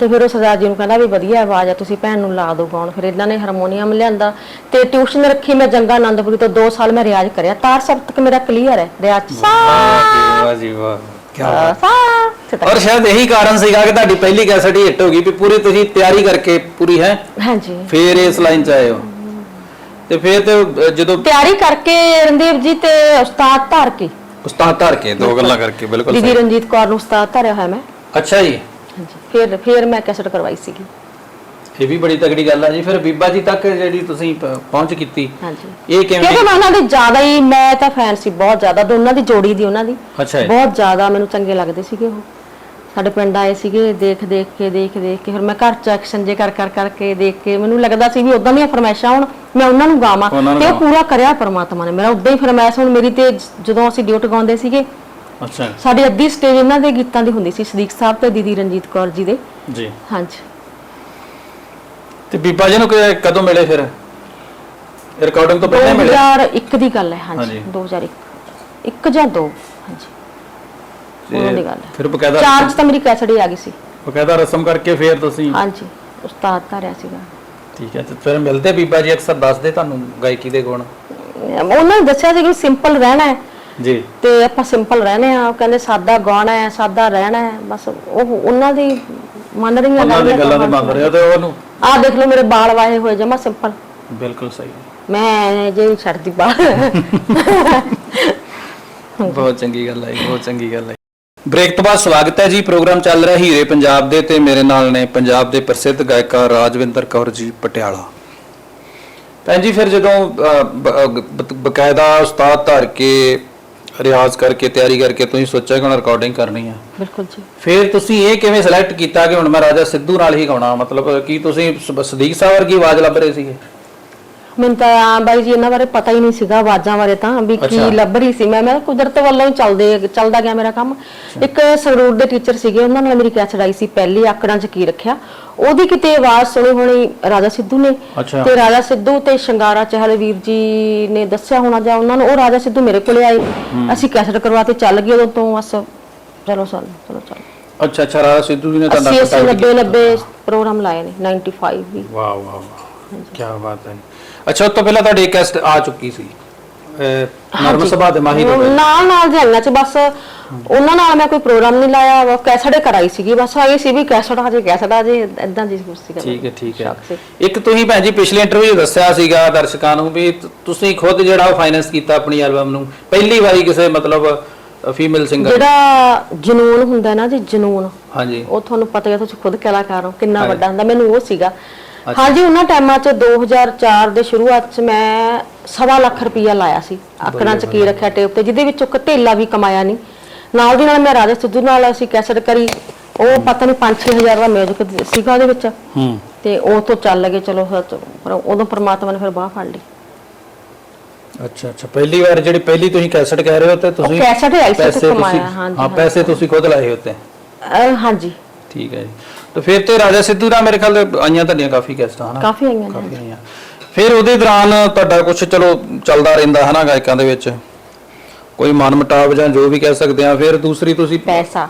ਤੇ ਫਿਰ ਉਹ ਸਰਦਾਰ ਜੀ ਨੂੰ ਕਹਿੰਦਾ ਵੀ ਵਧੀਆ ਆਵਾਜ਼ ਆ ਤੁਸੀਂ ਭੈਣ ਨੂੰ ਲਾ ਦਿਓ ਗਾਉਣ। ਫਿਰ ਇਹਨਾਂ ਨੇ ਹਾਰਮੋਨੀਅਮ ਲਿਆਂਦਾ ਤੇ ਟਿਊਸ਼ਨ ਰੱਖੀ ਮੈਂ ਜੰਗਾ ਆਨੰਦਪੁਰੀ ਤੋਂ 2 ਸਾਲ ਮੈਂ ਰਿਆਜ਼ ਕਰਿਆ। ਤਾਰ ਸਭ ਤੱਕ ਮੇਰਾ ਕਲੀਅਰ ਹੈ ਰਿਆਜ਼ ਸਾ। ਵਾਹ ਜੀ ਵਾਹ ਕੀ ਸਾ। ਤੇ ਤੱਕ। ਔਰ ਸ਼ਾਇਦ ਇਹੀ ਕਾਰਨ ਸੀਗਾ ਕਿ ਤੁਹਾਡੀ ਪਹਿਲੀ ਕੈਸਟ ਹੀ ਹਿੱਟ ਹੋ ਗਈ ਵੀ ਪੂਰੀ ਤੁਸੀਂ ਤਿਆਰੀ ਕਰਕੇ ਪੂਰੀ ਹੈ? ਹਾਂਜੀ। ਫੇਰ ਇਸ ਲਾਈਨ ਚ ਆਏ ਹੋ। ਤੇ ਫੇਰ ਤੇ ਜਦੋਂ ਤਿਆਰੀ ਕਰਕੇ ਰਣਦੀਪ ਜੀ ਤੇ ਉਸਤਾਦ ਧਾਰ ਕੇ। ਉਸਤਾਦ ਧਾਰ ਕੇ ਦੋ ਗੱਲਾਂ ਕਰਕੇ ਬਿਲਕੁਲ ਸਹੀ। ਰਣਜੀਤ ਕੌਰ ਨੂੰ ਉਸਤਾਦ ਧਾਰਿਆ ਹੋਇਆ ਮੈਂ। ਅੱਛਾ ਜੀ। ਫਿਰ ਫਿਰ ਮੈਂ ਕੈਸਟ ਕਰਵਾਈ ਸੀਗੀ। ਇਹ ਵੀ ਬੜੀ ਤਗੜੀ ਗੱਲ ਆ ਜੀ। ਫਿਰ ਬੀਬਾ ਜੀ ਤੱਕ ਜਿਹੜੀ ਤੁਸੀਂ ਪ- ਪਹੁੰਚ ਕੀਤੀ ਹਾਂਜੀ। ਇਹ ਕਿਵੇਂ ਮੈਂ ਉਹਨਾਂ ਦੀ ਜ਼ਿਆਦਾ ਹੀ ਮੈਂ ਤਾਂ ਫੈਨ ਸੀ ਬਹੁਤ ਜ਼ਿਆਦਾ। ਦੋਨਾਂ ਦੀ ਜੋੜੀ ਦੀ ਉਹਨਾਂ ਦੀ। ਅੱਛਾ ਜੀ। ਬਹੁਤ ਜ਼ਿਆਦਾ ਮੈਨੂੰ ਚੰਗੇ ਲੱਗਦੇ ਸੀਗੇ ਉਹ। ਸਾਡੇ ਪਿੰਡ ਆਏ ਸੀਗੇ ਦੇਖ ਦੇਖ ਕੇ ਦੇਖ ਦੇਖ ਕੇ। ਫਿਰ ਮੈਂ ਘਰ ਚ ਐਕਸ਼ਨ ਜੇ ਕਰ ਕਰ ਕਰਕੇ ਦੇਖ ਕੇ ਮੈਨੂੰ ਲੱਗਦਾ ਸੀ ਵੀ ਉਦਾਂ ਦੀਆਂ ਫਰਮਾਇਸ਼ਾਂ ਹੁਣ ਮੈਂ ਉਹਨਾਂ ਨੂੰ ਗਾਵਾਂ। ਉਹਨਾਂ ਨੂੰ ਤੇ ਉਹ ਗਾਵਾਂ। ਪੂਰਾ ਕਰਿਆ ਪਰਮਾਤਮਾ ਨੇ। ਮੇਰਾ ਉਦਾਂ ਹੀ ਫਰਮਾਇਸ਼ ਹੁਣ ਮੇਰੀ ਤੇ ਜਦੋਂ ਅਸੀਂ ਡਿਊਟ ਗਾਉਂਦੇ ਸੀਗੇ ਅੱਛਾ। ਸਾਡੀ ਅੱਧੀ ਸਟੇਜ ਇਹਨਾਂ ਦੇ ਗੀਤਾਂ ਦੀ ਹੁੰਦੀ ਸੀ ਸਦੀਕ ਸਾਹਿਬ ਤੇ ਦੀਦੀ ਰਣਜੀਤ ਕੌਰ ਜੀ ਦੇ। ਜੀ। ਹਾਂਜੀ। ਤੇ ਬੀਬਾ ਜੀ ਨੂੰ ਕਿ- ਕਦੋਂ ਮਿਲੇ ਫਿਰ? ਰਿਕਾਰਡਿੰਗ ਤੋਂ ਪਹਿਲਾਂ ਹੀ ਮਿਲੇ? 2001 ਦੀ ਗੱਲ ਹੈ ਹਾਂਜੀ। ਹਾਂਜੀ। 2001 ਇੱਕ। ਜਾਂ ਦੋ? ਹਾਂਜੀ। ਉਹਨਾਂ ਦੀ ਗੱਲ ਹੈ। ਫਿਰ ਬਕਾਇਦਾ ਚਾਰ ਚ ਤਾਂ ਮੇਰੀ ਕੈਸੜੀ ਆ ਗਈ ਸੀ। ਬਕਾਇਦਾ ਰਸਮ ਕਰਕੇ ਫਿਰ ਤੁਸੀਂ ਹਾਂਜੀ। ਉਸਤਾਦ ਧਾਰਿਆ ਸੀਗਾ। ਠੀਕ ਹੈ ਤੇ ਫਿਰ ਮਿਲਦੇ ਬੀਬਾ ਜੀ ਅਕਸਰ ਦੱਸਦੇ ਤੁਹਾਨੂੰ ਗਾਇਕੀ ਦੇ ਗੁਣ? ਉਹਨਾਂ ਨੇ ਦੱਸਿਆ ਸੀ ਕਿ ਸਿੰਪਲ ਰਹਿਣਾ ਹੈ। ਜੀ। ਤੇ ਆਪਾਂ ਸਿੰਪਲ ਰਹਿਣੇ ਆ ਉਹ ਕਹਿੰਦੇ ਸਾਦਾ ਗਾਉਣਾ ਹੈ ਸਾਦਾ ਰਹਿਣਾ ਹੈ ਬਸ ਉਹ ਉਹਨਾਂ ਦੀ ਮੰਨ ਰਹੀਆਂ ਉਹਨਾਂ ਦੀ ਗੱਲਾਂ ਦੇ ਮੰਨ ਰਹੇ ਤੇ ਉਹਨੂੰ? ਆ ਦੇਖ ਲਓ ਮੇਰੇ ਬਾਲ ਵਾਏ ਹੋਏ ਜਮਾ ਸਿੰਪਲ ਬਿਲਕੁਲ ਸਹੀ। ਮੈਂ ਜੇ ਛੱਡਦੀ ਬਾਲ ਬਹੁਤ ਚੰਗੀ ਗੱਲ ਹੈ ਬਹੁਤ ਚੰਗੀ ਗੱਲ ਹੈ ਬ੍ਰੇਕ ਤੋਂ ਬਾਅਦ ਸਵਾਗਤ ਹੈ ਜੀ ਪ੍ਰੋਗਰਾਮ ਚੱਲ ਰਿਹਾ ਹੀਰੇ ਪੰਜਾਬ ਦੇ ਤੇ ਮੇਰੇ ਨਾਲ ਨੇ ਪੰਜਾਬ ਦੇ ਪ੍ਰਸਿੱਧ ਗਾਇਕਾ ਰਾਜਵਿੰਦਰ ਕੌਰ ਜੀ ਪਟਿਆਲਾ। ਭੈਣ ਜੀ ਫਿਰ ਜਦੋਂ ਬਕਾਇਦਾ ਉਸਤਾਦ ਧਾਰ ਕੇ ਰਿਆਜ਼ ਕਰਕੇ ਤਿਆਰੀ ਕਰਕੇ ਤੁਸੀਂ ਸੋਚਿਆ ਕਿ ਹੁਣ ਰਿਕਾਰਡਿੰਗ ਕਰਨੀ ਹੈ ਬਿਲਕੁਲ ਜੀ। ਫਿਰ ਤੁਸੀਂ ਇਹ ਕਿਵੇਂ ਸਿਲੈਕਟ ਕੀਤਾ ਕਿ ਹੁਣ ਮੈਂ ਰਾਜਾ ਸਿੱਧੂ ਨਾਲ ਹੀ ਗਾਉਣਾ? ਮਤਲਬ ਕੀ ਤੁਸੀਂ ਸ- ਸਦੀਕ ਸਾਹਿਬ ਵਰਗੀ ਆਵਾਜ਼ ਲੱਭ ਰਹੇ ਸੀਗੇ? ਮੈਨੂੰ ਤਾਂ ਬਾਈ ਜੀ ਇਹਨਾਂ ਬਾਰੇ ਪਤਾ ਹੀ ਨਹੀਂ ਸੀਗਾ ਆਵਾਜ਼ਾਂ ਬਾਰੇ ਤਾਂ ਵੀ ਕੀ ਅੱਛਾ। ਲੱਭ ਰਹੀ ਸੀ। ਮੈਂ ਮੈਂ ਕੁਦਰਤ ਵੱਲੋਂ ਹੀ ਚੱਲਦੇ ਚੱਲਦਾ ਗਿਆ ਮੇਰਾ ਕੰਮ। ਇੱਕ ਸੰਗਰੂਰ ਦੇ ਟੀਚਰ ਸੀਗੇ ਉਹਨਾਂ ਨਾਲ ਮੇਰੀ ਕੈਚ ਚੜਾਈ ਸੀ ਪਹਿਲੀ ਆਕੜਾਂ 'ਚ ਕੀ ਰੱਖਿਆ। ਉਹਦੀ ਕਿਤੇ ਆਵਾਜ਼ ਸੁਣੀ ਹੋਣੀ ਰਾਜਾ ਸਿੱਧੂ ਨੇ। ਅੱਛਾ। ਤੇ ਰਾਜਾ ਸਿੱਧੂ ਤੇ ਸ਼ਿੰਗਾਰਾ ਚਹਿਲ ਵੀਰ ਜੀ ਨੇ ਦੱਸਿਆ ਹੋਣਾ ਜਾਂ ਉਹਨਾਂ ਨੂੰ ਉਹ ਰਾਜਾ ਸਿੱਧੂ ਮੇਰੇ ਕੋਲੇ ਆਏ। ਅਸੀਂ ਕੈਸਟ ਕਰਵਾ ਕੇ ਚੱਲ ਗਏ ਉਦੋਂ ਤੋਂ ਬਸ ਚਲੋ ਚੱਲ ਚਲੋ ਚੱਲ। ਅੱਛਾ ਅੱਛਾ ਰਾਜਾ ਸਿੱਧੂ ਜੀ ਨੇ ਤੁਹਾਡਾ 80 contact 90 90 ਪ੍ਰੋਗਰਾਮ ਲਾਏ ਨੇ 95 ਵੀ। ਵਾਹ ਵਾਹ ਵਾਹ। ਕੀ ਬਾਤ ਹੈ ਅੱਛਾ ਉਸ ਤੋਂ ਪਹਿਲਾਂ ਤੁਹਾਡੀ ਇੱਕ ਕੈਸਟ ਆ ਚੁੱਕੀ ਸੀ। ਅਹ, ਨਰਮ ਸੁਭਾਅ ਦੇ ਮਾਹੀ ਪਹਿਲਾਂ। ਨਾਲ ਨਾਲ ਜਾਣਾ ਚ ਬਸ ਉਹਨਾਂ ਨਾਲ ਮੈਂ ਕੋਈ ਪ੍ਰੋਗਰਾਮ ਨਹੀਂ ਲਾਇਆ ਉਹ ਕੈਸਟ ਕਰਾਈ ਸੀਗੀ। ਬਸ ਆਈ ਸੀ ਵੀ ਕੈਸਟ ਆ ਜੇ ਕੈਸਟ ਆ ਜੇ ਇਦਾਂ ਦੀ ਕੁਛ ਸੀਗਾ ਠੀਕ ਹੈ ਠੀਕ ਹੈ। ਸ਼ੌਕ ਸੀ। ਇੱਕ ਤੁਸੀਂ ਭੈਣ ਜੀ ਪਿਛਲੇ ਇੰਟਰਵਿਊ ਦੱਸਿਆ ਸੀਗਾ ਦਰਸ਼ਕਾਂ ਨੂੰ ਵੀ ਤ- ਤੁਸੀਂ ਖੁਦ ਜਿਹੜਾ ਉਹ ਫਾਈਨੈਂਸ ਕੀਤਾ ਆਪਣੀ ਐਲਬਮ ਨੂੰ ਪਹਿਲੀ ਵਾਰੀ ਕਿਸੇ ਮਤਲਬ ਫੀਮੇਲ ਸਿੰਗਰ ਜਿਹੜਾ ਜਨੂਨ ਹੁੰਦਾ ਨਾ ਜੀ ਜਨੂਨ। ਹਾਂਜੀ। ਉਹ ਤੁਹਾਨੂੰ ਪਤਾ ਹੀ ਆ ਤੁਸੀਂ ਖੁਦ ਕਲਾਕਾਰ ਹੋ ਕਿੰਨਾ ਵੱਡਾ ਹੁੰਦਾ। ਮੈਨੂੰ ਉਹ ਸੀਗਾ। ਹਾਂਜੀ ਉਹਨਾਂ ਟਾਈਮਾਂ 'ਚ 2004 ਦੇ ਸ਼ੁਰੂਆਤ 'ਚ ਮੈਂ ਸਵਾ ਲੱਖ ਰੁਪਈਆ ਲਾਇਆ ਸੀ ਆਕੜਾਂ 'ਚ ਕੀ ਰੱਖਿਆ ਟੇਪ ਤੇ ਜਿਹਦੇ ਵਿੱਚੋਂ ਕਤੇਲਾ ਵੀ ਕਮਾਇਆ ਨਹੀਂ ਨਾਲ ਦੀ ਨਾਲ ਮੈਂ ਰਾਜਾ ਸਿੱਧੂ ਨਾਲ ਅਸੀਂ ਕੈਸਟ ਕਰੀ ਉਹ ਪਤਾ ਨਹੀਂ 5-6000 ਦਾ ਮਿਊਜ਼ਿਕ ਸੀਗਾ ਉਹਦੇ ਵਿੱਚ। ਹੂੰ। ਤੇ ਉਹ ਤੋਂ ਚੱਲ ਗਏ ਚਲੋ ਤੋਂ- ਪਰ ਉਦੋਂ ਪ੍ਰਮਾਤਮਾ ਨੇ ਫਿਰ ਬਾਹ ਫੜ ਲਈ। ਅੱਛਾ ਅੱਛਾ ਪਹਿਲੀ ਵਾਰ ਜਿਹੜੀ ਪਹਿਲੀ ਤੁਸੀਂ ਕੈਸਟ ਕਹਿ ਰਹੇ ਹੋ ਤੇ ਤੁਸੀਂ ਕੈਸਟ ਆਈ ਸੀ ਕਮਾਇਆ, ਹਾਂਜੀ, ਹਾਂ। ਪੈਸੇ ਤੁਸੀਂ ਖੁਦ ਲਾਏ ਹੋਤੇ ਹਾਂਜੀ। ਠੀਕ ਹੈ ਜੀ। ਤੇ ਫਿਰ ਤੇ ਰਾਜਾ ਸਿੱਧੂ ਦਾ ਮੇਰੇ ਖਿਆਲ ਆਈਆਂ ਤੁਹਾਡੀਆਂ ਕਾਫੀ ਕੈਸਟਾਂ ਹਨਾ? ਕਾਫੀ ਆਈਆਂ ਨੇ। ਕਾਫੀ ਆਈਆਂ। ਫਿਰ ਉਹਦੇ ਦੌਰਾਨ ਤੁਹਾਡਾ ਕੁਝ ਚਲੋ ਚੱਲਦਾ ਰਹਿੰਦਾ ਹਨਾ ਗਾਇਕਾਂ ਦੇ ਵਿੱਚ? ਕੋਈ ਮਨ ਮਟਾਵ ਜਾਂ ਜੋ ਵੀ ਕਹਿ ਸਕਦੇ ਆ ਫਿਰ ਦੂਸਰੀ ਤੁਸੀਂ ਪੈਸਾ।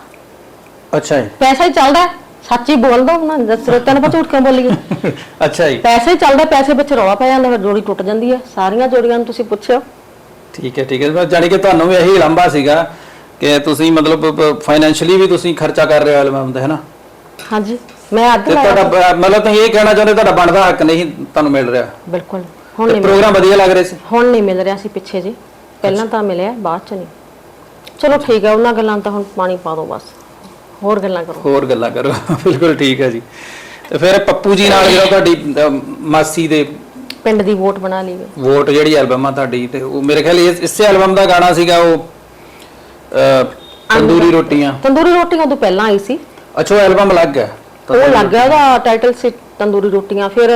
ਅੱਛਾ ਜੀ। ਪੈਸਾ ਹੀ ਚੱਲਦਾ। ਸੱਚ ਬੋਲਦਾ ਉਹਨਾਂ ਨੇ ਸਰੋਤਿਆਂ ਨੂੰ ਝੂਠ ਕਿਉਂ ਬੋਲੀਏ? ਅੱਛਾ ਜੀ। ਪੈਸਾ ਹੀ ਚੱਲਦਾ ਪੈਸੇ ਵਿੱਚ ਰੌਲਾ ਪੈ ਜਾਂਦਾ ਫਿਰ ਜੋੜੀ ਟੁੱਟ ਜਾਂਦੀ ਹੈ। ਸਾਰੀਆਂ ਜੋੜੀਆਂ ਨੂੰ ਤੁਸੀਂ ਪੁੱਛਿਓ। ਠੀਕ ਹੈ ਠੀਕ ਹੈ। ਜਾਨੀ ਕਿ ਤੁਹਾਨੂੰ ਵੀ ਇਹੀ ਲੰਬਾ ਸੀਗਾ। ਕਿ ਤੁਸੀਂ ਮਤਲਬ ਫਾਈਨੈਂਸ਼ੀਅਲੀ ਵੀ ਤੁਸੀਂ ਖਰਚਾ ਕਰ ਰਹੇ ਹੋ ਐਲਬਮ ਤੇ ਹਨਾ? ਹਾਂਜੀ ਮੈਂ ਅੱਧ ਤੇ ਲਾਇਆ ਤੁਹਾਡਾ ਬ- ਮਤਲਬ ਤੁਸੀਂ ਇਹ ਕਹਿਣਾ ਚਾਹੁੰਦੇ ਤੁਹਾਡਾ ਬਣਦਾ ਹੱਕ ਨਹੀਂ ਤੁਹਾਨੂੰ ਮਿਲ ਰਿਹਾ? ਬਿਲਕੁਲ ਹੁਣ ਤੇ ਨਹੀਂ ਪ੍ਰੋਗਰਾਮ ਵਧੀਆ ਲੱਗ ਰਿਹਾ ਸੀ? ਹੁਣ ਨਹੀਂ ਮਿਲ ਰਿਹਾ ਸੀ ਪਿੱਛੇ ਜੀ। ਪਹਿਲਾਂ ਤਾਂ ਮਿਲਿਆ ਬਾਅਦ ਚ ਨਹੀਂ। ਚਲੋ ਠੀਕ ਹੈ ਉਹਨਾਂ ਗੱਲਾਂ ਨੂੰ ਤਾਂ ਹੁਣ ਪਾਣੀ ਪਾ ਦਿਓ ਬਸ। ਹੋਰ ਗੱਲਾਂ ਕਰੋ। ਹੋਰ ਗੱਲਾਂ ਕਰੋ। ਬਿਲਕੁਲ ਠੀਕ ਹੈ ਜੀ। ਤੇ ਫਿਰ ਪੱਪੂ ਜੀ ਨਾਲ ਜਿਹੜਾ ਤੁਹਾਡੀ ਮਾਸੀ ਦੇ ਪਿੰਡ ਦੀ ਵੋਟ ਬਣਾ ਲਈ। ਵੋਟ ਜਿਹੜੀ ਐਲਬਮ ਆ ਤੁਹਾਡੀ ਤੇ ਉਹ ਮੇਰੇ ਖਿਆਲ ਇਸ- ਇਸੇ ਐਲਬਮ ਦਾ ਗਾਣਾ ਸੀਗਾ ਉਹ ਤੰਦੂਰੀ ਰੋਟੀਆਂ। ਤੰਦੂਰੀ ਰੋਟੀਆਂ ਤੋਂ ਪਹਿਲਾਂ ਆਈ ਸੀ। ਅੱਛਾ ਉਹ ਐਲਬਮ ਅਲੱਗ ਹੈ। ਉਹ ਲੱਗ ਗਿਆ ਉਹਦਾ ਟਾਈਟਲ ਸੀ ਤੰਦੂਰੀ ਰੋਟੀਆਂ। ਫਿਰ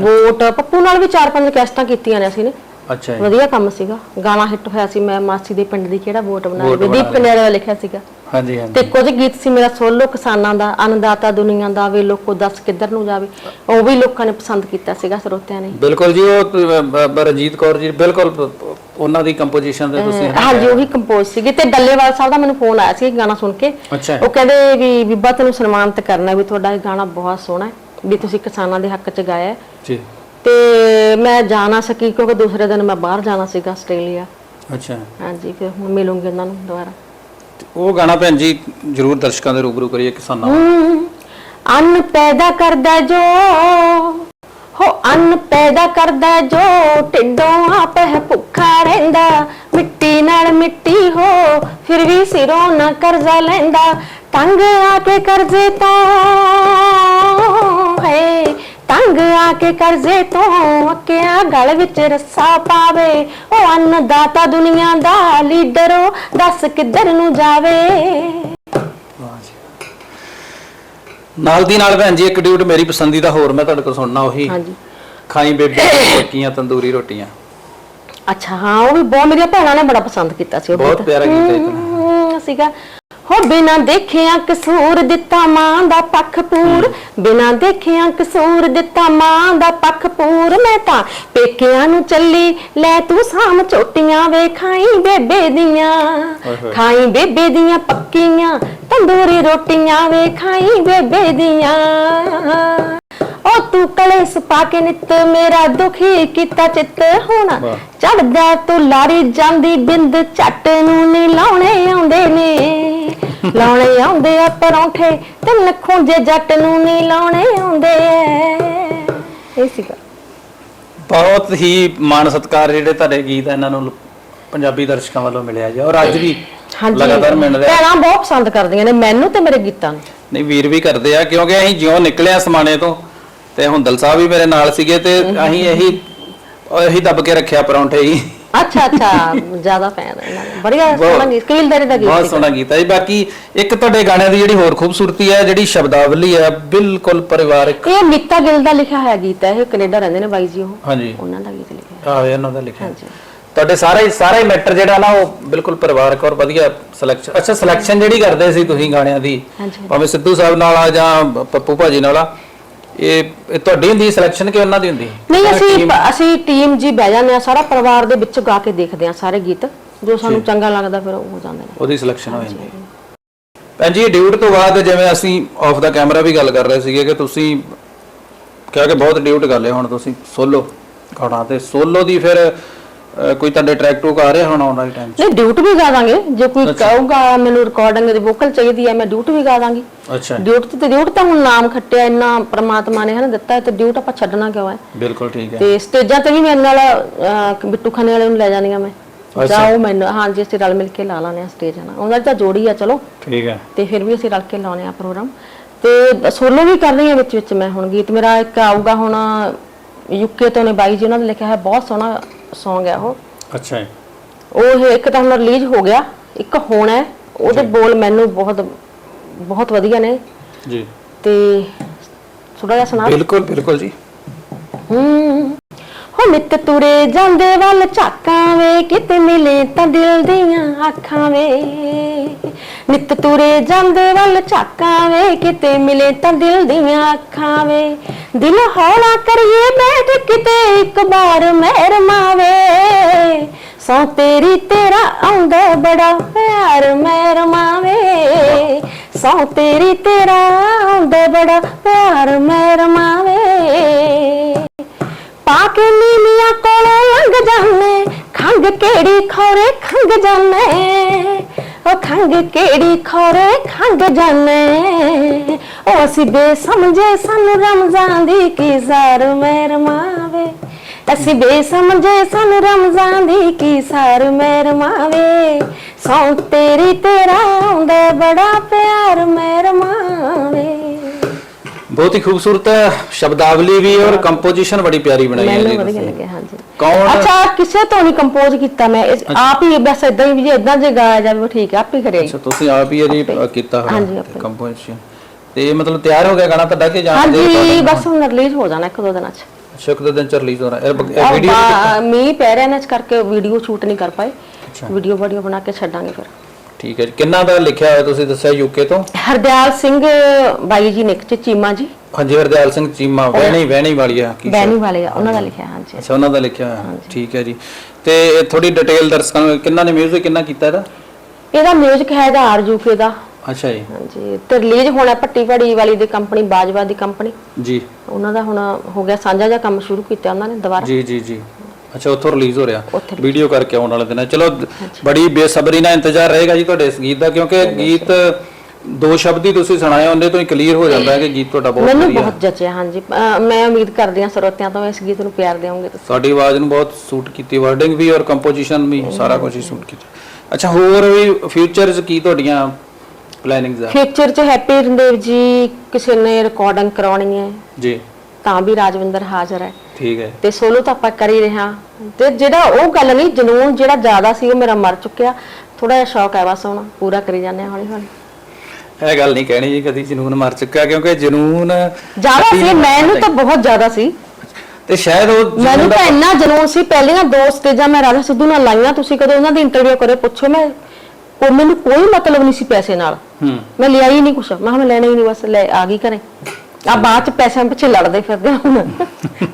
ਵੋਟ ਪੱਪੂ ਨਾਲ ਵੀ ਚਾਰ ਪੰਜ ਕੈਸਟਾਂ ਕੀਤੀਆਂ ਨੇ ਅਸੀਂ ਨੇ। ਅੱਛਾ ਜੀ। ਵਧੀਆ ਕੰਮ ਸੀਗਾ। ਗਾਣਾ ਹਿੱਟ ਹੋਇਆ ਸੀ ਮੈਂ ਮਾਸੀ ਦੇ ਪਿੰਡ ਦੀ ਕਿਹੜਾ ਵੋਟ ਬਣਾ ਵੋਟ ਦੀਪ ਕਨੇੜੇ ਦਾ ਲਿਖਿਆ ਸੀਗਾ। ਹਾਂਜੀ ਹਾਂਜੀ। ਤੇ ਕੁਝ ਗੀਤ ਸੀ ਮੇਰਾ ਸੋਲੋ ਕਿਸਾਨਾਂ ਦਾ ਅਨਦਾਤਾ ਦੁਨੀਆ ਦਾ ਵੇ ਲੋਕੋ ਦੱਸ ਕਿੱਧਰ ਨੂੰ ਜਾਵੇ। ਉਹ ਵੀ ਲੋਕਾਂ ਨੇ ਪਸੰਦ ਕੀਤਾ ਸੀਗਾ ਸਰੋਤਿਆਂ ਨੇ। ਬਿਲਕੁਲ ਜੀ ਉਹ ਤ- ਬ- ਬ- ਰਣਜੀਤ ਕੌਰ ਜੀ ਬਿਲਕੁਲ ਪ- ਪ- ਉਹਨਾਂ ਦੀ ਕੰਪੋਜੀਸ਼ਨ ਦੇ ਤੁਸੀਂ ਹਾਂਜੀ ਉਹੀ ਕੰਪੋਜ਼ ਸੀਗੇ। ਤੇ ਡੱਲੇਵਾਲ ਸਾਹਿਬ ਦਾ ਮੈਨੂੰ ਫੋਨ ਆਇਆ ਸੀ ਇਹ ਗਾਣਾ ਸੁਣ ਕੇ। ਅੱਛਾ। ਉਹ ਕਹਿੰਦੇ ਵੀ ਬੀਬਾ ਤੈਨੂੰ ਸਨਮਾਨਿਤ ਕਰਨਾ ਵੀ ਤੁਹਾਡਾ ਇਹ ਗਾਣਾ ਬਹੁਤ ਸੋਹਣਾ ਹੈ ਵੀ ਤੁਸੀਂ ਕਿਸਾਨਾਂ ਦੇ ਹੱਕ 'ਚ ਗਾਇਆ ਹੈ। ਜੀ। ਤੇ ਮੈਂ ਜਾ ਨਾ ਸਕੀ ਕਿਉਂਕਿ ਦੂਸਰੇ ਦਿਨ ਮੈਂ ਬਾਹਰ ਜਾਣਾ ਸੀਗਾ ਆਸਟ੍ਰੇਲੀਆ। ਅੱਛਾ। ਹਾਂਜੀ ਫਿਰ ਹੁਣ ਮਿਲੂੰਗੀ ਉਹਨਾਂ ਨੂੰ ਦੁਬਾਰਾ। ਤੇ ਉਹ ਗਾਣਾ ਭੈਣ ਜੀ ਜਰੂਰ ਦਰਸ਼ਕਾਂ ਦੇ ਰੂਬਰੂ ਕਰੀਏ ਕਿਸਾਨਾਂ। ਹਮ, ਅੰਨ ਪੈਦਾ ਕਰਦਾ ਜੋ ਹੋ ਅੰਨ ਪੈਦਾ ਕਰਦਾ ਜੋ ਢਿੱਡੋਂ ਆਪੇ ਭੁੱਖਾ ਰਹਿੰਦਾ ਮਿੱਟੀ ਨਾਲ ਮਿੱਟੀ ਹੋ ਫਿਰ ਵੀ ਸਿਰੋਂ ਨਾ ਕਰਜ਼ਾ ਲੈਂਦਾ ਤੰਗ ਆ ਕੇ ਕਰਜ਼ੇ ਤੋਂ ਹੈ ਤੰਗ ਆ ਕੇ ਕਰਜ਼ੇ ਤੋਂ ਅੱਕਿਆ ਗਲ ਵਿੱਚ ਰੱਸਾ ਪਾਵੇ ਉਹ ਅੰਨਦਾਤਾ ਦੁਨੀਆ ਦਾ ਲੀਡਰੋ ਦੱਸ ਕਿੱਧਰ ਨੂੰ ਜਾਵੇ। ਨਾਲ ਦੀ ਨਾਲ ਭੈਣ ਜੀ ਇੱਕ ਡਿਊਟ ਮੇਰੀ ਪਸੰਦੀਦਾ ਹੋਰ ਮੈਂ ਤੁਹਾਡੇ ਕੋਲ ਸੁਣਨਾ ਉਹੀ ਹਾਂਜੀ ਖਾਈ ਬੇਬੇ ਪੱਕੀਆਂ ਤੰਦੂਰੀ ਰੋਟੀਆਂ ਅੱਛਾ ਹਾਂ ਉਹ ਵੀ ਬਹੁਤ ਮੇਰੀਆਂ ਭੈਣਾਂ ਨੇ ਬੜਾ ਪਸੰਦ ਕੀਤਾ ਸੀ ਉਹ ਬਹੁਤ ਗੀਤ। ਪਿਆਰਾ ਗੀਤ ਹੈ ਇਹ ਤਾਂ। ਹਮ, ਸੀਗਾ ਹੋ ਬਿਨਾ ਦੇਖਿਆ ਕਸੂਰ ਦਿੱਤਾ ਮਾਂ ਦਾ ਪੱਖ ਪੂਰ। ਬਿਨਾ ਦੇਖਿਆ ਕਸੂਰ ਦਿੱਤਾ ਮਾਂ ਦਾ ਪੱਖ ਪੂਰ। ਮੈਂ ਤਾਂ ਪੇਕਿਆਂ ਨੂੰ ਚੱਲੀ ਲੈ ਤੂੰ ਸਾਮ ਝੋਟੀਆਂ ਵੇ ਖਾਈ ਬੇਬੇ ਦੀਆਂ। ਖਾਈ ਬੇਬੇ ਦੀਆਂ ਪੱਕੀਆਂ ਤੰਦੂਰੀ ਰੋਟੀਆਂ ਵੇ ਖਾਈ ਬੇਬੇ ਦੀਆਂ। ਉਹ ਤੂੰ ਕਲੇਸ ਪਾ ਕੇ ਨਿੱਤ ਮੇਰਾ ਦੁਖੀ ਕੀਤਾ ਚਿੱਤ ਹੋਣਾ। ਚੜਦਾ ਤੂੰ ਲਾਰੀ ਜਾਂਦੀ ਬਿੰਦ ਝੱਟ ਨੂੰ ਨੀ ਲਾਉਣੇ ਆਉਂਦੇ ਨੇ। ਲਾਉਣੇ ਆਉਂਦੇ ਆ ਪਰੌਂਠੇ ਤੇ ਨਖੋਂ ਜੇ ਜੱਟ ਨੂੰ ਨੀ ਲਾਉਣੇ ਆਉਂਦੇ। ਐ ਇਹ ਸੀਗਾ। ਬਹੁਤ ਹੀ ਮਾਣ ਸਤਿਕਾਰ ਜਿਹੜੇ ਤੁਹਾਡੇ ਗੀਤ ਆ ਇਹਨਾਂ ਨੂੰ ਪੰਜਾਬੀ ਦਰਸ਼ਕਾਂ ਵੱਲੋਂ ਮਿਲਿਆ ਜੀ। ਔਰ ਅੱਜ ਵੀ ਲਗਾਤਾਰ ਮਿਲ ਰਿਹਾ ਭੈਣਾਂ ਬਹੁਤ ਪਸੰਦ ਕਰਦੀਆਂ ਨੇ ਮੈਨੂੰ ਤੇ ਮੇਰੇ ਗੀਤਾਂ ਨੂੰ। ਨਹੀਂ ਵੀਰ ਵੀ ਕਰਦੇ ਆ ਕਿਉਂਕਿ ਅਸੀਂ ਜਿਉਂ ਨਿਕਲੇ ਆ ਸਮਾਣੇ ਤੋਂ ਤੇ ਹੁੰਦਲ ਸਾਹਿਬ ਵੀ ਮੇਰੇ ਨਾਲ ਸੀਗੇ ਤੇ ਅਸੀਂ ਇਹੀ ਇਹੀ ਦੱਬ ਕੇ ਰੱਖਿਆ ਪਰੌਂਠੇ ਹੀ। ਅੱਛਾ ਅੱਛਾ ਜ਼ਿਆਦਾ ਫੈਨ ਇਹਨਾਂ ਦੇ। ਬੜੀਆ ਬਹੁਤ- ਸੋਹਣਾ ਗੀਤ ਕਬੀਲਦਾਰੀ ਦਾ ਗੀਤ ਬਹੁਤ ਸੀ ਸੋਹਣਾ ਗੀਤ ਹੈ ਜੀ। ਬਾਕੀ ਇੱਕ ਤੁਹਾਡੇ ਗਾਣਿਆਂ ਦੀ ਜਿਹੜੀ ਹੋਰ ਖੂਬਸੂਰਤੀ ਹੈ ਜਿਹੜੀ ਸ਼ਬਦਾਵਲੀ ਹੈ ਬਿਲਕੁਲ ਪਰਿਵਾਰਕ। ਇਹ ਮੀਤਾ ਗਿੱਲ ਦਾ ਲਿਖਿਆ ਹੋਇਆ ਗੀਤ ਹੈ ਇਹ ਕੈਨੇਡਾ ਰਹਿੰਦੇ ਨੇ ਬਾਈ ਜੀ ਉਹ। ਹਾਂਜੀ। ਉਹਨਾਂ ਦਾ ਗੀਤ ਲਿਖਿਆ। ਆਹ ਇਹਨਾਂ ਦਾ ਲਿਖਿਆ। ਹਾਂਜੀ। ਤੁਹਾਡੇ ਸਾਰਾ ਹੀ ਸਾਰਾ ਹੀ ਮੈਟਰ ਜਿਹੜਾ ਨਾ ਉਹ ਬਿਲਕੁਲ ਪਰਿਵਾਰਕ ਔਰ ਵਧੀਆ ਸਿਲੈਕਸ਼ਨ ਅੱਛਾ ਸਿਲੈਕਸ਼ਨ ਜਿਹੜੀ ਕਰਦੇ ਸੀ ਤੁਸੀਂ ਗਾਣਿਆਂ ਦੀ ਹਾਂਜੀ। ਭਾਵੇਂ ਸਿੱਧੂ ਸਾਹਿਬ ਨਾਲ ਆ ਜਾਂ ਪੱਪੂ ਭਾਜੀ ਨਾਲ ਆ ਇਹ ਇਹ ਤੁਹਾਡੀ ਹੁੰਦੀ ਸਿਲੈਕਸ਼ਨ ਕਿ ਉਹਨਾਂ ਦੀ ਹੁੰਦੀ? ਨਹੀਂ ਅਸੀਂ ਅਸੀਂ ਟੀਮ ਜੀ ਬਹਿ ਜਾਂਦੇ ਆ ਸਾਰਾ ਪਰਿਵਾਰ ਦੇ ਵਿੱਚ ਗਾ ਕੇ ਦੇਖਦੇ ਆ ਸਾਰੇ ਗੀਤ। ਜੋ ਸਾਨੂੰ ਚੰਗਾ ਲੱਗਦਾ ਫਿਰ ਉਹ ਹੋ ਜਾਂਦੇ ਨੇ ਉਹਦੀ ਸਿਲੈਕਸ਼ਨ ਹੋ ਜਾਂਦੀ ਭੈਣ ਜੀ ਡਿਊਟ ਤੋਂ ਬਾਅਦ ਜਿਵੇਂ ਅਸੀਂ ਆਫ ਦਾ ਕੈਮਰਾ ਵੀ ਗੱਲ ਕਰ ਰਹੇ ਸੀਗੇ ਕਿ ਤੁਸੀਂ ਕਿਹਾ ਕਿ ਬਹੁਤ ਡਿਊਟ ਕਰ ਲਏ ਹੁਣ ਤੁਸੀਂ ਸੋਲੋ ਗਾਣਾ ਤੇ ਸੋਲੋ ਦੀ ਫਿਰ ਅਹ, ਕੋਈ ਤੁਹਾਡੇ ਟਰੈਕ ਟੂਕ ਆ ਰਿਹਾ ਹੁਣ ਆਉਣ ਵਾਲੇ ਟਾਈਮ 'ਚ? ਨਹੀਂ ਡਿਊਟ ਵੀ ਗਾ ਦਾਂਗੇ। ਜੇ ਕੋਈ ਕਹੂਗਾ ਮੈਨੂੰ ਰਿਕਾਰਡਿੰਗ ਦੀ ਵੋਕਲ ਚਾਹੀਦੀ ਹੈ ਮੈਂ ਡਿਊਟ ਵੀ ਗਾ ਦਾਂਗੀ। ਅੱਛਾ। ਡਿਊਟ ਤੇ ਡਿਊਟ ਤਾਂ ਹੁਣ ਨਾਮ ਖੱਟਿਆ ਇੰਨਾ ਪ੍ਰਮਾਤਮਾ ਨੇ ਹਨਾ ਦਿੱਤਾ ਹੈ ਤੇ ਡਿਊਟ ਆਪਾਂ ਛੱਡਣਾ ਕਿਉਂ ਹੈ ਬਿਲਕੁਲ ਠੀਕ ਹੈ ਤੇ ਸਟੇਜਾਂ ਤੇ ਵੀ ਮੇਰੇ ਨਾਲ ਅਹ, ਬਿੱਟੂ ਖਾਨੇ ਵਾਲੇ ਨੂੰ ਲੈ ਜਾਣੀਆਂ ਮੈਂ। ਜਾਓ ਮੈਨੂੰ। ਹਾਂਜੀ ਅਸੀਂ ਰਲ ਮਿਲ ਕੇ ਲਾ ਲਾਣੇ ਆ ਸਟੇਜ ਹਨਾ। ਉਹਨਾਂ ਦੀ ਤਾਂ ਜੋੜੀ ਆ ਚਲੋ। ਠੀਕ ਹੈ ਤੇ ਫਿਰ ਵੀ ਅਸੀਂ ਰਲ ਕੇ ਲਾਉਣੇ ਆ ਪ੍ਰੋਗਰਾਮ ਤੇ ਸੋਲੋ ਵੀ ਕਰ ਰਹੀ ਹਾਂ ਵਿੱਚ ਵਿੱਚ ਮੈਂ ਹੁਣ ਗੀਤ। ਮੇਰਾ ਇੱਕ ਆਊਗਾ ਹੁਣ ਯੂਕੇ ਤੋਂ ਨੇ ਬਾਈ ਜੀ ਉਹਨਾਂ ਨੇ ਲਿਖਿਆ ਹੈ ਬਹੁਤ ਸੋਹਣਾ Song ਹੈ ਉਹ। ਅੱਛਾ ਜੀ। ਉਹ ਇੱਕ ਤਾਂ ਹੁਣ ਰਿਲੀਜ਼ ਹੋ ਗਿਆ ਇੱਕ ਹੋਣਾ ਹੈ। ਉਹਦੇ ਬੋਲ ਮੈਨੂੰ ਬਹੁਤ ਬਹੁਤ ਵਧੀਆ ਨੇ। ਜੀ। ਤੇ ਥੋੜਾ ਜਿਹਾ ਸੁਣਾ। ਬਿਲਕੁਲ ਬਿਲਕੁਲ ਜੀ। ਹੂੰ। ਹੋ ਨਿੱਤ ਤੁਰੇ ਜਾਂਦੇ ਵੱਲ ਝਾਕਾਂ ਵੇ, ਕਿਤੇ ਮਿਲੇ ਤਾਂ ਦਿਲ ਦੀਆਂ ਅੱਖਾਂ ਵੇ। ਨਿੱਤ ਤੁਰੇ ਜਾਂਦੇ ਵੱਲ ਝਾਕਾਂ ਵੇ, ਕਿਤੇ ਮਿਲੇ ਤਾਂ ਦਿਲ ਦੀਆਂ ਅੱਖਾਂ ਵੇ। ਦਿਲ ਹੌਲਾ ਕਰੀਏ ਬੈਠ ਕਿਤੇ ਇੱਕ ਵਾਰ ਮਹਿਰ ਮਾਵੇ। ਸੋ ਤੇਰੀ ਤੇਰਾ ਆਉਂਦਾ ਬੜਾ ਪਿਆਰ ਮਹਿਰ ਮਾਵੇ। ਸੋ ਤੇਰੀ ਤੇਰਾ ਆਉਂਦਾ ਬੜਾ ਪਿਆਰ ਮਹਿਰ ਮਾਵੇ। ਪਾ ਕੇ ਨੀਲੀਆਂ ਕੋਲੋਂ ਲੰਘ ਜਾਣੇ ਖੰਗ ਕਿਹੜੀ ਖੋਰੇ ਖੰਗ ਜਾਣੇ ਉਹ ਖੰਗ ਕਿਹੜੀ ਖੋਰੇ ਖੰਗ ਜਾਣੇ ਉਹ ਅਸੀਂ ਬੇਸਮਝੇ ਸਾਨੂੰ ਰਮਜ਼ਾਨ ਦੀ ਕੀ ਜ਼ਾਰ ਮੇਰ ਮਾਵੇ। ਅਸੀਂ ਬੇਸਮਝੇ ਸਾਨੂੰ ਰਮਜ਼ਾਨ ਦੀ ਕੀ ਸਾਰ ਮੇਰ ਮਾਵੇ। ਸੌ ਤੇਰੀ ਤੇਰਾ ਆਉਂਦਾ ਬੜਾ ਪਿਆਰ ਮੇਰ ਮਾਵੇ। ਬਹੁਤ ਹੀ ਖੂਬਸੂਰਤ ਸ਼ਬਦਾਵਲੀ ਵੀ ਔਰ ਕੰਪੋਜੀਸ਼ਨ ਬੜੀ ਪਿਆਰੀ ਬਣਾਈ ਹੈ ਮੈਨੂੰ ਜੀ ਵਧੀਆ ਤੁਸੀਂ। ਲੱਗਿਆ ਹਾਂਜੀ। ਕੌਣ? ਅੱਛਾ ਕਿਸੇ ਤੋਂ ਨਹੀਂ ਕੰਪੋਜ਼ ਕੀਤਾ ਮੈਂ ਇਸ- ਆਪ ਹੀ ਬਸ ਇਦਾਂ ਹੀ ਵੀ ਇਦਾਂ ਜੇ ਗਾਇਆ ਜਾਵੇ ਉਹ ਠੀਕ ਹੈ ਆਪ ਹੀ ਕਰਿਆ ਅੱਛਾ ਤੁਸੀਂ ਆਪ ਹੀ ਇਹ ਜੀ ਆਪੇ। ਕੀਤਾ ਹਾਂਜੀ, ਹੋਇਆ ਆਪੇ। ਕੰਪੋਜੀਸ਼ਨ ਤੇ ਮਤਲਬ ਤਿਆਰ ਹੋ ਗਿਆ ਗਾਣਾ ਤੁਹਾਡਾ ਕਿ ਜਾਂ ਹਜੇ ਹਾਂਜੀ ਤੁਹਾਡੇ- ਬਸ ਹੁਣ? ਰਿਲੀਜ਼ ਹੋ ਜਾਣਾ ਇੱਕ ਦੋ ਦਿਨਾਂ ਚ। ਸ਼ੁਕ ਦੇ ਦਿਨ ਚ ਰਿਲੀਜ਼ ਹੋਣਾ। ਇਹ ਆਹ ਵੀਡੀਓ ਬਾ- ਮੀਂਹ ਪੈ ਰਿਹਾ ਨਾ ਇਸ ਕਰਕੇ ਵੀਡੀਓ ਸ਼ੂਟ ਨਹੀਂ ਕਰ ਪਾਏ। ਅੱਛਾ। ਵੀਡੀਓ ਵੀਡੀਓ ਬਣਾ ਕੇ ਛੱਡਾਂਗੇ ਫਿਰ। ਠੀਕ ਹੈ ਜੀ। ਕਿੰਨਾ ਦਾ ਲਿਖਿਆ ਹੋਇਆ ਤੁਸੀਂ ਦੱਸਿਆ ਯੂਕੇ ਤੋਂ? ਹਰਦਿਆਲ ਸਿੰਘ ਬਾਈ ਜੀ ਨੇ ਇੱਕ ਚੀਮਾ ਜੀ। ਹਾਂਜੀ ਹਰਦਿਆਲ ਸਿੰਘ ਚੀਮਾ ਵਹਿਣੀ ਵਹਿਣੀ ਵਾਲੀ ਆ ਕੀ ਬੈਣੀ ਵਾਲੇ ਆ ਉਹਨਾਂ ਦਾ ਲਿਖਿਆ ਹਾਂਜੀ। ਅੱਛਾ ਉਹਨਾਂ ਦਾ ਲਿਖਿਆ ਹੋਇਆ। ਠੀਕ ਹੈ ਜੀ। ਤੇ ਥੋੜੀ ਡਿਟੇਲ ਦਰਸ਼ਕਾਂ ਕਿੰਨਾ ਨੇ ਮਿਊਜ਼ਿਕ ਕਿੰਨਾ ਕੀਤਾ ਇਹਦਾ? ਇਹਦਾ ਮਿਊਜ਼ਿਕ ਹੈਗਾ ਆਰਯੂਕੇ ਦਾ। ਅੱਛਾ ਜੀ। ਹਾਂਜੀ ਤੇ ਰਿਲੀਜ਼ ਹੋਣਾ ਪੱਟੀ ਪੜੀ ਵਾਲੀ ਦੀ ਕੰਪਨੀ ਬਾਜਵਾ ਦੀ ਕੰਪਨੀ ਜੀ। ਉਹਨਾਂ ਦਾ ਹੁਣ ਹੋ ਗਿਆ ਸਾਂਝਾ ਜਿਹਾ ਕੰਮ ਸ਼ੁਰੂ ਕੀਤਾ ਉਹਨਾਂ ਨੇ ਦੁਬਾਰਾ। ਜੀ ਜੀ ਜੀ। ਅੱਛਾ ਉੱਥੋਂ ਰਿਲੀਜ਼ ਹੋ ਰਿਹਾ। ਉੱਥੇ ਵੀਡੀਓ ਕਰਕੇ ਆਉਣ ਵਾਲੇ ਦਿਨ ਚਲੋ ਬੜੀ ਬੇਸਬਰੀ ਨਾਲ ਇੰਤਜ਼ਾਰ ਰਹੇਗਾ ਜੀ ਤੁਹਾਡੇ ਇਸ ਗੀਤ ਦਾ ਕਿਉਂਕਿ ਗੀਤ ਦੋ ਸ਼ਬਦ ਹੀ ਤੁਸੀਂ ਸੁਣਾਏ ਉਹਦੇ ਤੋਂ ਹੀ ਕਲੀਅਰ ਹੋ ਜਾਂਦਾ ਹੈ ਕਿ ਗੀਤ ਤੁਹਾਡਾ ਬਹੁਤ ਮੈਨੂੰ ਵਧੀਆ। ਬਹੁਤ ਜਚਿਆ ਹਾਂਜੀ। ਅਹ ਮੈਂ ਉਮੀਦ ਕਰਦੀ ਹਾਂ ਸਰੋਤਿਆਂ ਤੋਂ ਇਸ ਗੀਤ ਨੂੰ ਪਿਆਰ ਦਿਓਗੇ ਤੁਸੀਂ। ਤੁਹਾਡੀ ਆਵਾਜ਼ ਨੂੰ ਬਹੁਤ ਸੂਟ ਕੀਤੀ ਵਰਡਿੰਗ ਵੀ ਔਰ ਕੰਪੋਜੀਸ਼ਨ ਵੀ ਸਾਰਾ ਕੁਝ ਹੀ ਸੂਟ ਕੀਤਾ। ਅੱਛਾ ਹੋਰ ਵੀ ਫਿਊਚਰਸ ਕੀ ਤੁਹਾਡੀਆਂ ਪਲੈਨਿੰਗਸ ਆ? ਫਿਊਚਰ 'ਚ ਹੈਪੀ ਰੰਦੇਵ ਜੀ ਕਿਸੇ ਨੇ ਰਿਕਾਰਡਿੰਗ ਕਰਾਉਣੀ ਹੈ। ਜੀ। ਤਾਂ ਵੀ ਰਾਜਵਿੰਦਰ ਹਾਜ਼ਰ ਹੈ। ਠੀਕ ਹੈ। ਤੇ ਸੋਲੋ ਤਾਂ ਆਪਾਂ ਕਰ ਹੀ ਰਹੇ ਤੇ ਜਿਹੜਾ ਉਹ ਗੱਲ ਨਹੀਂ ਜਨੂਨ ਜਿਹੜਾ ਜ਼ਿਆਦਾ ਸੀ ਉਹ ਮੇਰਾ ਮਰ ਚੁੱਕਿਆ। ਥੋੜਾ ਜਿਹਾ ਸ਼ੌਕ ਹੈ ਬਸ ਹੁਣ ਪੂਰਾ ਕਰੀ ਜਾਂਦੇ ਹਾਂ ਹੌਲੀ ਹੌਲੀ ਇਹ ਗੱਲ ਨਹੀਂ ਕਹਿਣੀ ਜੀ ਕਦੀ ਜਨੂਨ ਮਰ ਚੁੱਕਾ ਕਿਉਂਕਿ ਜਨੂਨ ਜ਼ਿਆਦਾ ਸੀ ਮੈਨੂੰ ਤਾਂ ਬਹੁਤ ਜ਼ਿਆਦਾ ਸੀ। ਤੇ ਸ਼ਾਇਦ ਉਹ ਮੈਨੂੰ ਦਾ ਤਾਂ ਇੰਨਾ ਜਨੂਨ ਸੀ ਪਹਿਲੀਆਂ ਦੋ ਸਟੇਜਾਂ ਮੈਂ ਰਾਧਾ ਸਿੱਧੂ ਨਾਲ ਲਾਈਆਂ ਤੁਸੀਂ ਕਦੇ ਉਹਨਾਂ ਦੀ ਇੰਟਰਵਿਊ ਕਰੇ ਪੁੱਛੋ ਮੈਂ। ਉਹ ਮੈਨੂੰ ਕੋਈ ਮਤਲਬ ਨਹੀਂ ਸੀ ਪੈਸੇ ਨਾਲ। ਹੂੰ। ਮੈਂ ਲਿਆ ਹੀ ਨਹੀਂ ਕੁਛ। ਮੈਂ ਕਿਹਾ ਮੈਂ ਲੈਣਾ ਹੀ ਨਹੀਂ ਬਸ ਲੈ ਆ ਗਈ ਘਰੇ। ਆ ਬਾਅਦ ਚ ਪੈਸਿਆਂ ਪਿੱਛੇ ਲੜਦੇ ਫਿਰਦੇ ਆ ਹੁਣ।